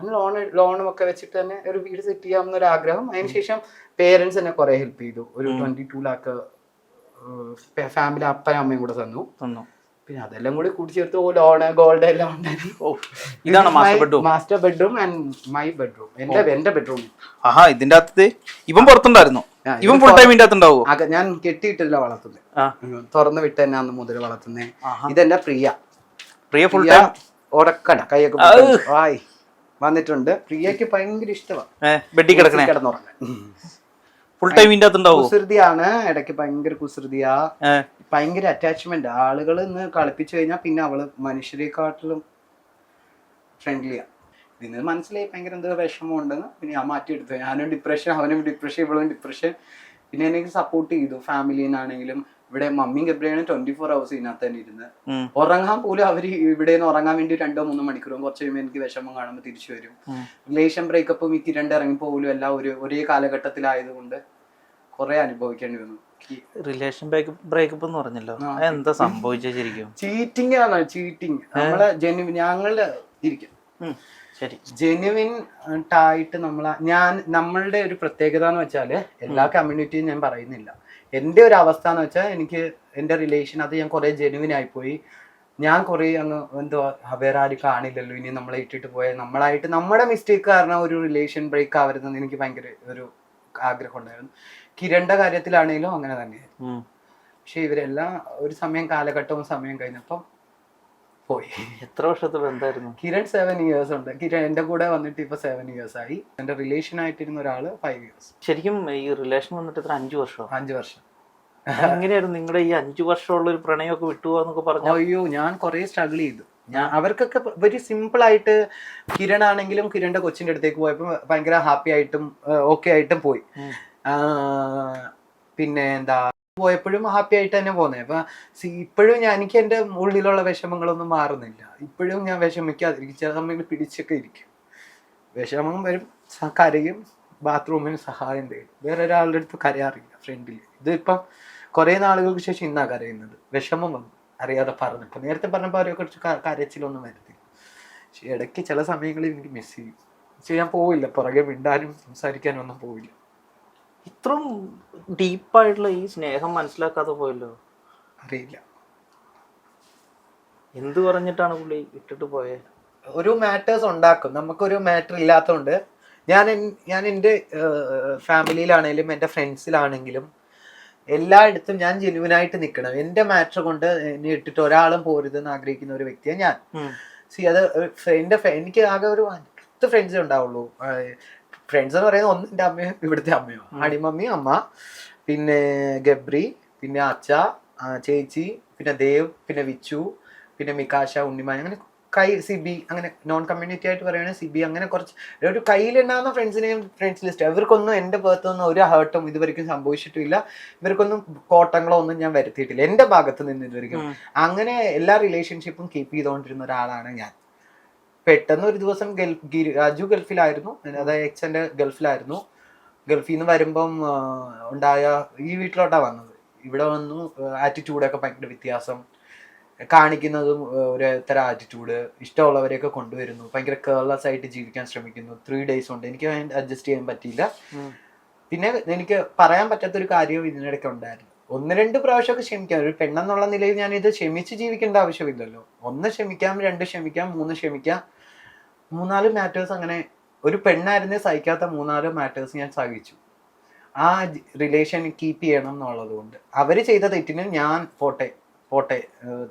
അങ്ങനെ ലോൺ ലോണും ഒക്കെ വെച്ചിട്ട് തന്നെ ഒരു വീട് സെറ്റ് ചെയ്യാമെന്ന ഒരു ആഗ്രഹം. അതിനുശേഷം പേരൻസ് എന്നെ കുറെ ഹെൽപ്പ് ചെയ്തു. ഒരു ട്വന്റി ടു ലാക്ക് ഫാമിലി അപ്പനും അമ്മയും കൂടെ തന്നു. തന്നു. പിന്നെ അതെല്ലാം കൂടി കൂട്ടിച്ചേർത്ത് ലോണ് ഗോൾഡ് എല്ലാം ഉണ്ടായിരുന്നു ഇതാണ് master bedroom master bedroom and my bedroom എന്റെ എന്റെ ബെഡ്റൂം ആഹാ ഇതിന്റെ അകത്ത് ഇവൻ പുറത്തുണ്ടായിരുന്നു. ഇവൻ ഫുൾ ടൈം ഇതിന്റെ അകത്തുണ്ടാവോ? അതെ ഞാൻ കെട്ടിയിട്ടില്ല വളർത്തുന്നത് തുറന്നു വിട്ട് തന്നെ അന്ന് മുതൽ വളർത്തുന്നേ. ഇതെന്റെ പ്രിയ. പ്രിയ ഫുൾ ടൈം ഉറക്കട കൈയൊക്കെ വായി വന്നിട്ടുണ്ട്. പ്രിയക്ക് ഭയങ്കര ഇഷ്ടമാണ് ബെഡിൽ കിടക്കണേ? കിടന്നുറങ്ങാൻ. ഫുൾ ടൈം ഇതിന്റെ അകത്തുണ്ടാവോ? കുസൃതിയാണ് ഇടയ്ക്ക് ഭയങ്കര കുസൃതിയാ. ഭയങ്കര അറ്റാച്ച്മെന്റ് ആളുകൾ ഇന്ന് കളിപ്പിച്ചു കഴിഞ്ഞാൽ പിന്നെ അവൾ മനുഷ്യരെക്കാട്ടിലും ഫ്രണ്ട്ലിയാ ഇതിന് മനസ്സിലായി ഭയങ്കര എന്തോ വിഷമം ഉണ്ടെന്ന് പിന്നെ ഞാൻ മാറ്റിയെടുത്തു. ഞാനും ഡിപ്രഷൻ അവനും ഡിപ്രഷൻ ഇവളും ഡിപ്രഷൻ പിന്നെ എനിക്ക് സപ്പോർട്ട് ചെയ്തു. ഫാമിലിന്നാണെങ്കിലും ഇവിടെ മമ്മിയും ഗബ്രിയാണ് ട്വന്റി ഫോർ ഹവേഴ്സ് ഇതിനകത്ത് തന്നെ ഇരുന്ന്. ഉറങ്ങാൻ പോലും അവർ ഇവിടെ നിന്ന് ഉറങ്ങാൻ വേണ്ടി രണ്ടോ മൂന്നോ മണിക്കൂറും കുറച്ച് കഴിയുമ്പോൾ എനിക്ക് വിഷമം കാണുമ്പോൾ തിരിച്ചു വരും. റിലേഷൻ ബ്രേക്കപ്പും ഈ തിരണ്ട് ഇറങ്ങി പോലും എല്ലാം ഒരു ഒരേ കാലഘട്ടത്തിലായതുകൊണ്ട് കുറെ അനുഭവിക്കേണ്ടി വന്നു. റിലേഷൻ ബ്രേക്കപ്പ് എന്ന് പറഞ്ഞല്ലോ. എന്താ സംഭവിച്ചത് ശരിക്കും? ചീറ്റിംഗ് ആണ് ചീറ്റിംഗ് നമ്മളെ ജെനുവിൻ ഞങ്ങളുടെ ഇരിക്കും. ശരി. ജെനുവിൻ ആയിട്ട് നമ്മളെ ഞാൻ നമ്മളുടെ ഒരു പ്രത്യേകത എന്ന് വെച്ചാൽ എല്ലാ കമ്മ്യൂണിറ്റിയും ഞാൻ പറയുന്നില്ല. എന്റെ ഒരു അവസ്ഥ എന്ന് വെച്ചാൽ എനിക്ക് എന്റെ റിലേഷൻ അത് ഞാൻ കുറെ ജെനുവിൻ ആയിപ്പോയി. ഞാൻ കുറെ അങ്ങ് എന്തോ വേറെ ആരും കാണില്ലല്ലോ ഇനി നമ്മളെ ഇട്ടിട്ട് പോയാൽ നമ്മളായിട്ട് നമ്മുടെ മിസ്റ്റേക്ക് കാരണം ഒരു റിലേഷൻ ബ്രേക്ക് ആവരുതെന്ന് എനിക്ക് ഭയങ്കര ഒരു ആഗ്രഹം ഉണ്ടായിരുന്നു. കിരണിന്റെ കാര്യത്തിലാണെങ്കിലും അങ്ങനെ തന്നെയായിരുന്നു. പക്ഷെ ഇവരെല്ലാം ഒരു സമയം കാലഘട്ടവും സമയം കഴിഞ്ഞപ്പം പോയി. എത്ര വർഷത്തെ ബന്ധമായിരുന്നു കിരൺ സെവൻ ഇയേഴ്സ് ഉണ്ട്. കിരൺ എന്റെ കൂടെ വന്നിട്ട് ഇപ്പൊ സെവൻ ഇയേഴ്സ് ആയി. എന്റെ റിലേഷൻ ആയിട്ടിരുന്ന ഒരാൾ ഫൈവ് ഇയേഴ്സ് ശരിക്കും ഈ റിലേഷൻ വന്നിട്ട് ഇത്ര അഞ്ചു വർഷം? അഞ്ചു വർഷം. എങ്ങനെയായിരുന്നു നിങ്ങളുടെ ഈ അഞ്ചു വർഷമുള്ള ഒരു പ്രണയമൊക്കെ വിട്ടുപോകാന്നൊക്കെ പറഞ്ഞു? അയ്യോ ഞാൻ കുറെ സ്ട്രഗിൾ ചെയ്തു. ഞാൻ അവർക്കൊക്കെ വെരി സിമ്പിൾ ആയിട്ട് കിരൺ ആണെങ്കിലും കിരണിന്റെ കൊച്ചിന്റെ അടുത്തേക്ക് പോയപ്പോ ഭയങ്കര ഹാപ്പി ആയിട്ടും ഓക്കെ ആയിട്ടും പോയി. പിന്നെ എന്താ പോയപ്പോഴും ഹാപ്പി ആയിട്ട് തന്നെ പോന്നെ. അപ്പൊ ഇപ്പോഴും ഞാൻ എനിക്ക് എന്റെ ഉള്ളിലുള്ള വിഷമങ്ങളൊന്നും മാറുന്നില്ല. ഇപ്പോഴും ഞാൻ വിഷമിക്കാതിരിക്കും. ചില സമയങ്ങളിൽ പിടിച്ചൊക്കെ ഇരിക്കും. വിഷമം വരും കരയും ബാത്റൂമിന് സഹായം തേടും. വേറെ ഒരാളുടെ അടുത്ത് കരയാറില്ല ഫ്രണ്ടിൽ ഇതിപ്പം കുറെ നാളുകൾക്ക് ശേഷം ഇന്നാ കരയുന്നത്. വിഷമം വന്നു. അറിയാതെ പറഞ്ഞു. ഇപ്പം നേരത്തെ പറഞ്ഞപ്പോൾ അവരെ കുറിച്ച് കരച്ചിലൊന്നും വരത്തില്ല. പക്ഷെ ഇടയ്ക്ക് ചില സമയങ്ങളിൽ എനിക്ക് മിസ് ചെയ്യും. പക്ഷെ ഞാൻ പോവില്ല. പുറകെ മിണ്ടാനും സംസാരിക്കാനും ഒന്നും പോവില്ല. ഇത്രയും ഡീപ്പായിട്ടുള്ള ഈ സ്നേഹം മനസ്സിലാക്കാതെ പോയല്ലോ? അറിയില്ല. എന്ത് പറഞ്ഞിട്ടാണ് പുള്ളി ഇട്ടിട്ട് പോയത് ഒരു മാറ്റേഴ്സ് ഉണ്ടാക്കും. നമുക്കൊരു മാറ്റർ ഇല്ലാത്തതുകൊണ്ട് ഞാൻ ഞാൻ എന്റെ ഫാമിലിയിലാണെങ്കിലും എന്റെ ഫ്രണ്ട്സിലാണെങ്കിലും എല്ലായിടത്തും ഞാൻ ജെനുവിനായിട്ട് നിൽക്കണം എന്റെ മാറ്റർ കൊണ്ട് എന്നെ ഇട്ടിട്ട് ഒരാളും പോരുതെന്ന് ആഗ്രഹിക്കുന്ന ഒരു വ്യക്തിയാണ് ഞാൻ. സി അത് എന്റെ എനിക്ക് ആകെ ഒരു പത്ത് ഫ്രണ്ട്സേ ഉണ്ടാവുള്ളൂ ഫ്രണ്ട്സ് എന്ന് പറയുന്നത് ഒന്ന് എന്റെ അമ്മയും ഇവിടുത്തെ അമ്മയോ. അടിമമ്മി അമ്മ പിന്നെ ഗബ്രി പിന്നെ അച്ഛ ചേച്ചി പിന്നെ ദേവ് പിന്നെ വിച്ചു പിന്നെ മികാശ ഉണ്ണിമായ അങ്ങനെ കൈ സിബി അങ്ങനെ നോൺ കമ്മ്യൂണിറ്റി ആയിട്ട് പറയുകയാണെങ്കിൽ സിബി അങ്ങനെ കുറച്ച് ഒരു കയ്യിലുണ്ടാകുന്ന ഫ്രണ്ട്സിനെയും ഫ്രണ്ട്സ് ലിസ്റ്റ് ഇവർക്കൊന്നും എന്റെ ഭാഗത്തു നിന്ന് ഒരു ഹേർട്ടും ഇതുവരെയ്ക്കും സംഭവിച്ചിട്ടില്ല. ഇവർക്കൊന്നും കോട്ടങ്ങളോ ഒന്നും ഞാൻ വരുത്തിയിട്ടില്ല. എന്റെ ഭാഗത്ത് നിന്ന് ഇതുവരെയ്ക്കും. അങ്ങനെ എല്ലാ റിലേഷൻഷിപ്പും കീപ്പ് ചെയ്തുകൊണ്ടിരുന്ന ഒരാളാണ് ഞാൻ. പെട്ടെന്ന് ഒരു ദിവസം ഗൾഫ് ഗിരി- രാജു ഗൾഫിലായിരുന്നു. അതായത് എക്സന്റെ ഗൾഫിലായിരുന്നു. ഗൾഫിൽ നിന്ന് വരുമ്പം ഉണ്ടായ ഈ വീട്ടിലോട്ടാ വന്നത്. ഇവിടെ വന്നു ആറ്റിറ്റ്യൂഡൊക്കെ ഭയങ്കര വ്യത്യാസം. കാണിക്കുന്നതും ഒരു തരം ആറ്റിറ്റ്യൂഡ് ഇഷ്ടമുള്ളവരെയൊക്കെ കൊണ്ടുവരുന്നു. ഭയങ്കര കേർലെസ് ആയിട്ട് ജീവിക്കാൻ ശ്രമിക്കുന്നു. ത്രീ ഡേയ്സ് ഉണ്ട് എനിക്ക് അഡ്ജസ്റ്റ് ചെയ്യാൻ പറ്റിയില്ല. പിന്നെ എനിക്ക് പറയാൻ പറ്റാത്തൊരു കാര്യവും ഇതിനിടയ്ക്ക് ഉണ്ടായിരുന്നു. ഒന്ന് രണ്ട് പ്രാവശ്യമൊക്കെ ക്ഷമിക്കാം. ഒരു പെണ്ണെന്നുള്ള നിലയിൽ ഞാൻ ഇത് ക്ഷമിച്ച് ജീവിക്കേണ്ട ആവശ്യമില്ലല്ലോ. ഒന്ന് ക്ഷമിക്കാം രണ്ട് ക്ഷമിക്കാം മൂന്ന് ക്ഷമിക്കാം. മൂന്നാൽ മാറ്റേഴ്സ് അങ്ങനെ ഒരു പെണ്ണായിരുന്നേ സഹിക്കാത്ത മൂന്നാൽ മാറ്റേഴ്സ് ഞാൻ സഹിച്ചു. ആ റിലേഷൻ കീപ്പ് ചെയ്യണം എന്നുള്ളത് കൊണ്ട്. അവർ ചെയ്ത തെറ്റിന് ഞാൻ പോട്ടെ പോട്ടെ.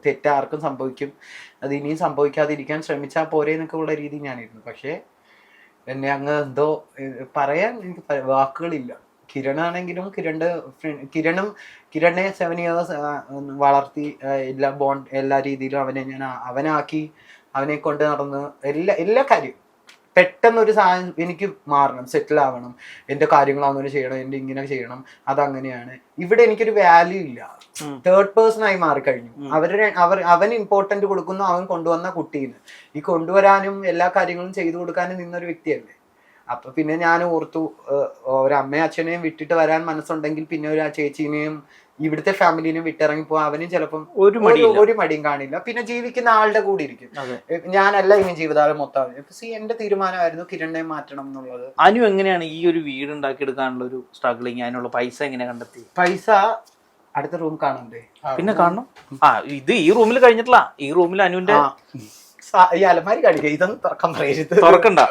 തെറ്റാർക്കും സംഭവിക്കും. അത് ഇനിയും സംഭവിക്കാതിരിക്കാൻ ശ്രമിച്ചാൽ പോരെ എന്നൊക്കെ ഉള്ള രീതി ഞാനിരുന്നു. പക്ഷേ എന്നെ അങ്ങ് എന്തോ പറയാൻ എനിക്ക് വാക്കുകളില്ല. കിരണാണെങ്കിലും കിരണ്ട് കിരണും കിരണിനെ സെവൻ ഇയേഴ്സ് വളർത്തി എല്ലാ ബോണ്ട് എല്ലാ രീതിയിലും അവനെ ഞാൻ അവനാക്കി അവനെ കൊണ്ട് നടന്ന് എല്ലാ എല്ലാ കാര്യവും പെട്ടെന്ന് ഒരു സാധനം എനിക്ക് മാറണം സെറ്റിൽ ആവണം. എന്റെ കാര്യങ്ങൾ അങ്ങനെ ചെയ്യണം എന്റെ ഇങ്ങനെ ചെയ്യണം അതങ്ങനെയാണ്. ഇവിടെ എനിക്കൊരു വാല്യൂ ഇല്ല. തേർഡ് പേഴ്സൺ ആയി മാറിക്കഴിഞ്ഞു. അവരുടെ അവർ അവൻ ഇമ്പോർട്ടന്റ് കൊടുക്കുന്നു അവൻ കൊണ്ടുവന്ന കുട്ടീന് ഈ കൊണ്ടുവരാനും എല്ലാ കാര്യങ്ങളും ചെയ്തു കൊടുക്കാനും നിന്നൊരു വ്യക്തിയല്ലേ? അപ്പൊ പിന്നെ ഞാൻ ഓർത്തു ഒരമ്മയും ഒരു അമ്മയും അച്ഛനെയും വിട്ടിട്ട് വരാൻ മനസ്സുണ്ടെങ്കിൽ പിന്നെ ഒരു ആ ചേച്ചീനെയും ഇവിടുത്തെ ഫാമിലിനെയും വിട്ടിറങ്ങി പോകാൻ അവനും ചിലപ്പം ഒരു ഒരു മടിയും കാണില്ല. പിന്നെ ജീവിക്കുന്ന ആളുടെ കൂടെ ഇരിക്കും. ഞാനല്ല ഇനി ജീവിതകാലം മൊത്തം. സി എന്റെ തീരുമാനമായിരുന്നു കിരണിനെ മാറ്റണം എന്നുള്ളത്. അനു എങ്ങനെയാണ് ഈ ഒരു വീട് ഉണ്ടാക്കിയെടുക്കാനുള്ള ഒരു സ്ട്രഗിളിങ് അതിനുള്ള പൈസ എങ്ങനെ കണ്ടെത്തി പൈസ അടുത്ത റൂം കാണണ്ടേ? പിന്നെ കാണണം. ആ ഇത് ഈ റൂമിൽ കഴിഞ്ഞിട്ടില്ല. ഈ റൂമിൽ അനുവിന്റെ ഈ അലമാരി കാണിക്കുക ഇതൊന്നും തുറക്കാൻ പറയരുത്. തുറക്കണ്ട.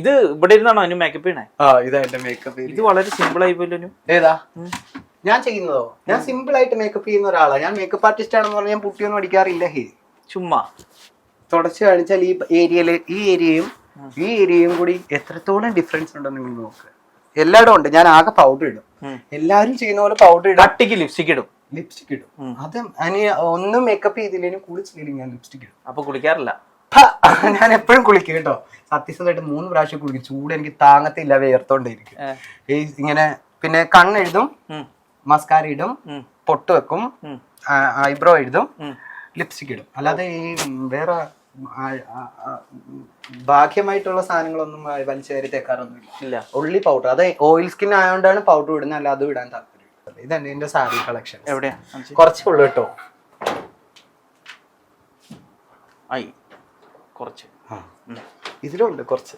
ഇത് ഇവിടെ ഇരുന്നാണോ അനു മേക്കപ്പ് ചെയ്യണേ? ആ ഇതാ എന്റെ മേക്കപ്പ് ഇത് വളരെ സിമ്പിൾ ആയി പോലും ഏതാ? ഞാൻ ചെയ്യുന്നതോ? ഞാൻ സിമ്പിൾ ആയിട്ട് മേക്കപ്പ് ചെയ്യുന്ന ഒരാളാണ് ഞാൻ മേക്കപ്പ് ആർട്ടിസ്റ്റ് ആണെന്ന് പറഞ്ഞാൽ ഞാൻ പുട്ടിയൊന്നും അടിക്കാറില്ല ഹേ. ചുമ്മാ. തുടച്ച് കാണിച്ചാൽ ഈ ഏരിയയിൽ ഈ ഏരിയയും ഈ ഏരിയയും കൂടി എത്രത്തോളം ഡിഫറൻസ് ഉണ്ടെന്ന് നിങ്ങൾ നോക്ക്. എല്ലായിടും ഉണ്ട്. ഞാൻ ആകെ പൗഡർ ഇടും. എല്ലാരും എല്ലാവരും ചെയ്യുന്ന പോലെ പൗഡർ ഇടും. അട്ടിക്ക് ലിപ്സ്റ്റിക് ഇടും. ലിപ്സ്റ്റിക് ഇടും. അത് അനിയ ഒന്നും മേക്കപ്പ് ചെയ്തില്ലെങ്കിലും കുളിച്ചില്ലെങ്കിൽ ഞാൻ ലിപ്സ്റ്റിക് ഇടും. അപ്പൊ കുളിക്കാറില്ല. ഞാൻ എപ്പോഴും കുളിക്കും കേട്ടോ. സത്യസന്ധമായിട്ട് മൂന്ന് പ്രാവശ്യം കുളിക്കും. ചൂട് എനിക്ക് താങ്ങത്തില്ല വേർത്തോണ്ടിരിക്കും. ഈ ഇങ്ങനെ പിന്നെ കണ്ണെഴുതും. മസ്കാര ഇടും പൊട്ട് വെക്കും ഐബ്രോ എഴുതും ലിപ്സ്റ്റിക് ഇടും അല്ലാതെ ഈ വേറെ ബാഹ്യമായിട്ടുള്ള സാധനങ്ങളൊന്നും വലിച്ചേരി തേക്കാറൊന്നും ഇല്ല. ഉള്ളി പൗഡർ അത് ഓയിൽ സ്കിൻ ആയതുകൊണ്ടാണ് പൗഡർ ഇടുന്നത് അല്ലാതെ അതും ഇടാൻ താല്പര്യം ഇതാണ് എന്റെ സാരി കളക്ഷൻ എവിടെയാ? കുറച്ചേ ഉള്ളു കേട്ടോ ആയി കുറച്ച്. ഇതിലുണ്ട് കുറച്ച്.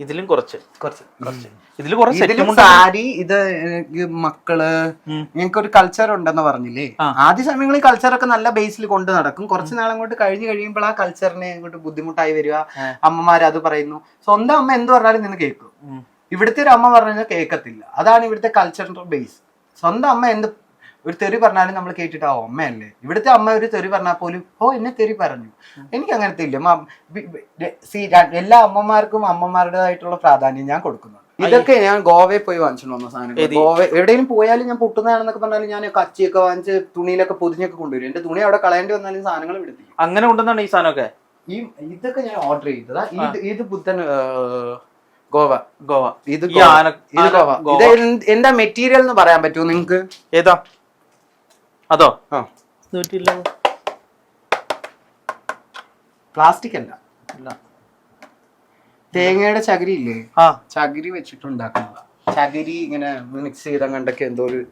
ഇതിലും കുറച്ച്. കുറച്ച്. കുറച്ച്. ഇതിൽ കുറച്ച് സാരി ഇത് മക്കൾ ഞങ്ങൾക്ക് ഒരു കൾച്ചർ ഉണ്ടെന്ന് പറഞ്ഞില്ലേ. ആദ്യ സമയങ്ങളിൽ കൾച്ചറൊക്കെ നല്ല ബേസിൽ കൊണ്ട് നടക്കും. കുറച്ച് നാളങ്ങോട്ട് കഴിഞ്ഞ് കഴിയുമ്പോൾ ആ കൾച്ചറിനെ അങ്ങോട്ട് ബുദ്ധിമുട്ടായി വരിക. അമ്മമാർ അത് പറയുന്നു. സ്വന്തം അമ്മ എന്ത് പറഞ്ഞാലും നിന്ന് കേൾക്കും. ഇവിടുത്തെ ഒരു അമ്മ പറഞ്ഞാൽ കേൾക്കത്തില്ല. അതാണ് ഇവിടുത്തെ കൾച്ചറിന്റെ ബേസ് സ്വന്തം അമ്മ എന്ത് ഒരു തെറി പറഞ്ഞാലും നമ്മൾ കേട്ടിട്ട് ആ അമ്മയല്ലേ? ഇവിടുത്തെ അമ്മ ഒരു തെറി പറഞ്ഞാൽ പോലും ഓ എന്നെ തെറി പറഞ്ഞു. എനിക്ക് അങ്ങനത്തെ ഇല്ല. എല്ലാ അമ്മമാർക്കും അമ്മമാരുടേതായിട്ടുള്ള പ്രാധാന്യം ഞാൻ കൊടുക്കുന്നുണ്ട്. ഇതൊക്കെ ഞാൻ ഗോവയിൽ പോയി വാങ്ങിച്ചിട്ട് വന്ന സാധനം ഗോവ എവിടെയും പോയാലും ഞാൻ പൊട്ടുന്നതാണെന്നൊക്കെ പറഞ്ഞാലും ഞാൻ കച്ചിയൊക്കെ വാങ്ങിച്ച് തുണിയിലൊക്കെ പൊതിഞ്ഞൊക്കെ കൊണ്ടുവരും. എന്റെ തുണി അവിടെ കളയേണ്ടി വന്നാലും സാധനങ്ങൾ എടുത്തി അങ്ങനെ ഉണ്ടെന്നാണ് ഈ സാധനമൊക്കെ? ഈ ഇതൊക്കെ ഞാൻ ഓർഡർ ചെയ്തതാ. ഇത് ഇത് ബുദ്ധൻ ഗോവ ഗോവ. ഇത് ഈ ഗോവ. ആന ഇത് ആന- ഗോവ. ഗോവ. ഇത് എന്ത്- എന്താ മെറ്റീരിയൽ എന്ന് പറയാൻ പറ്റുമോ നിങ്ങക്ക്? ഏതാ? അതോ? ആ. പ്ലാസ്റ്റിക് അല്ല. ഇല്ല. തേങ്ങയുടെ ചകിരി ഇല്ലേ ആ. ചകിരി വെച്ചിട്ടുണ്ടാക്കുന്നതാ. ചകിരി ഇങ്ങനെ മിക്സ് ചെയ്ത കണ്ടൊക്കെ എന്തോ ഒരു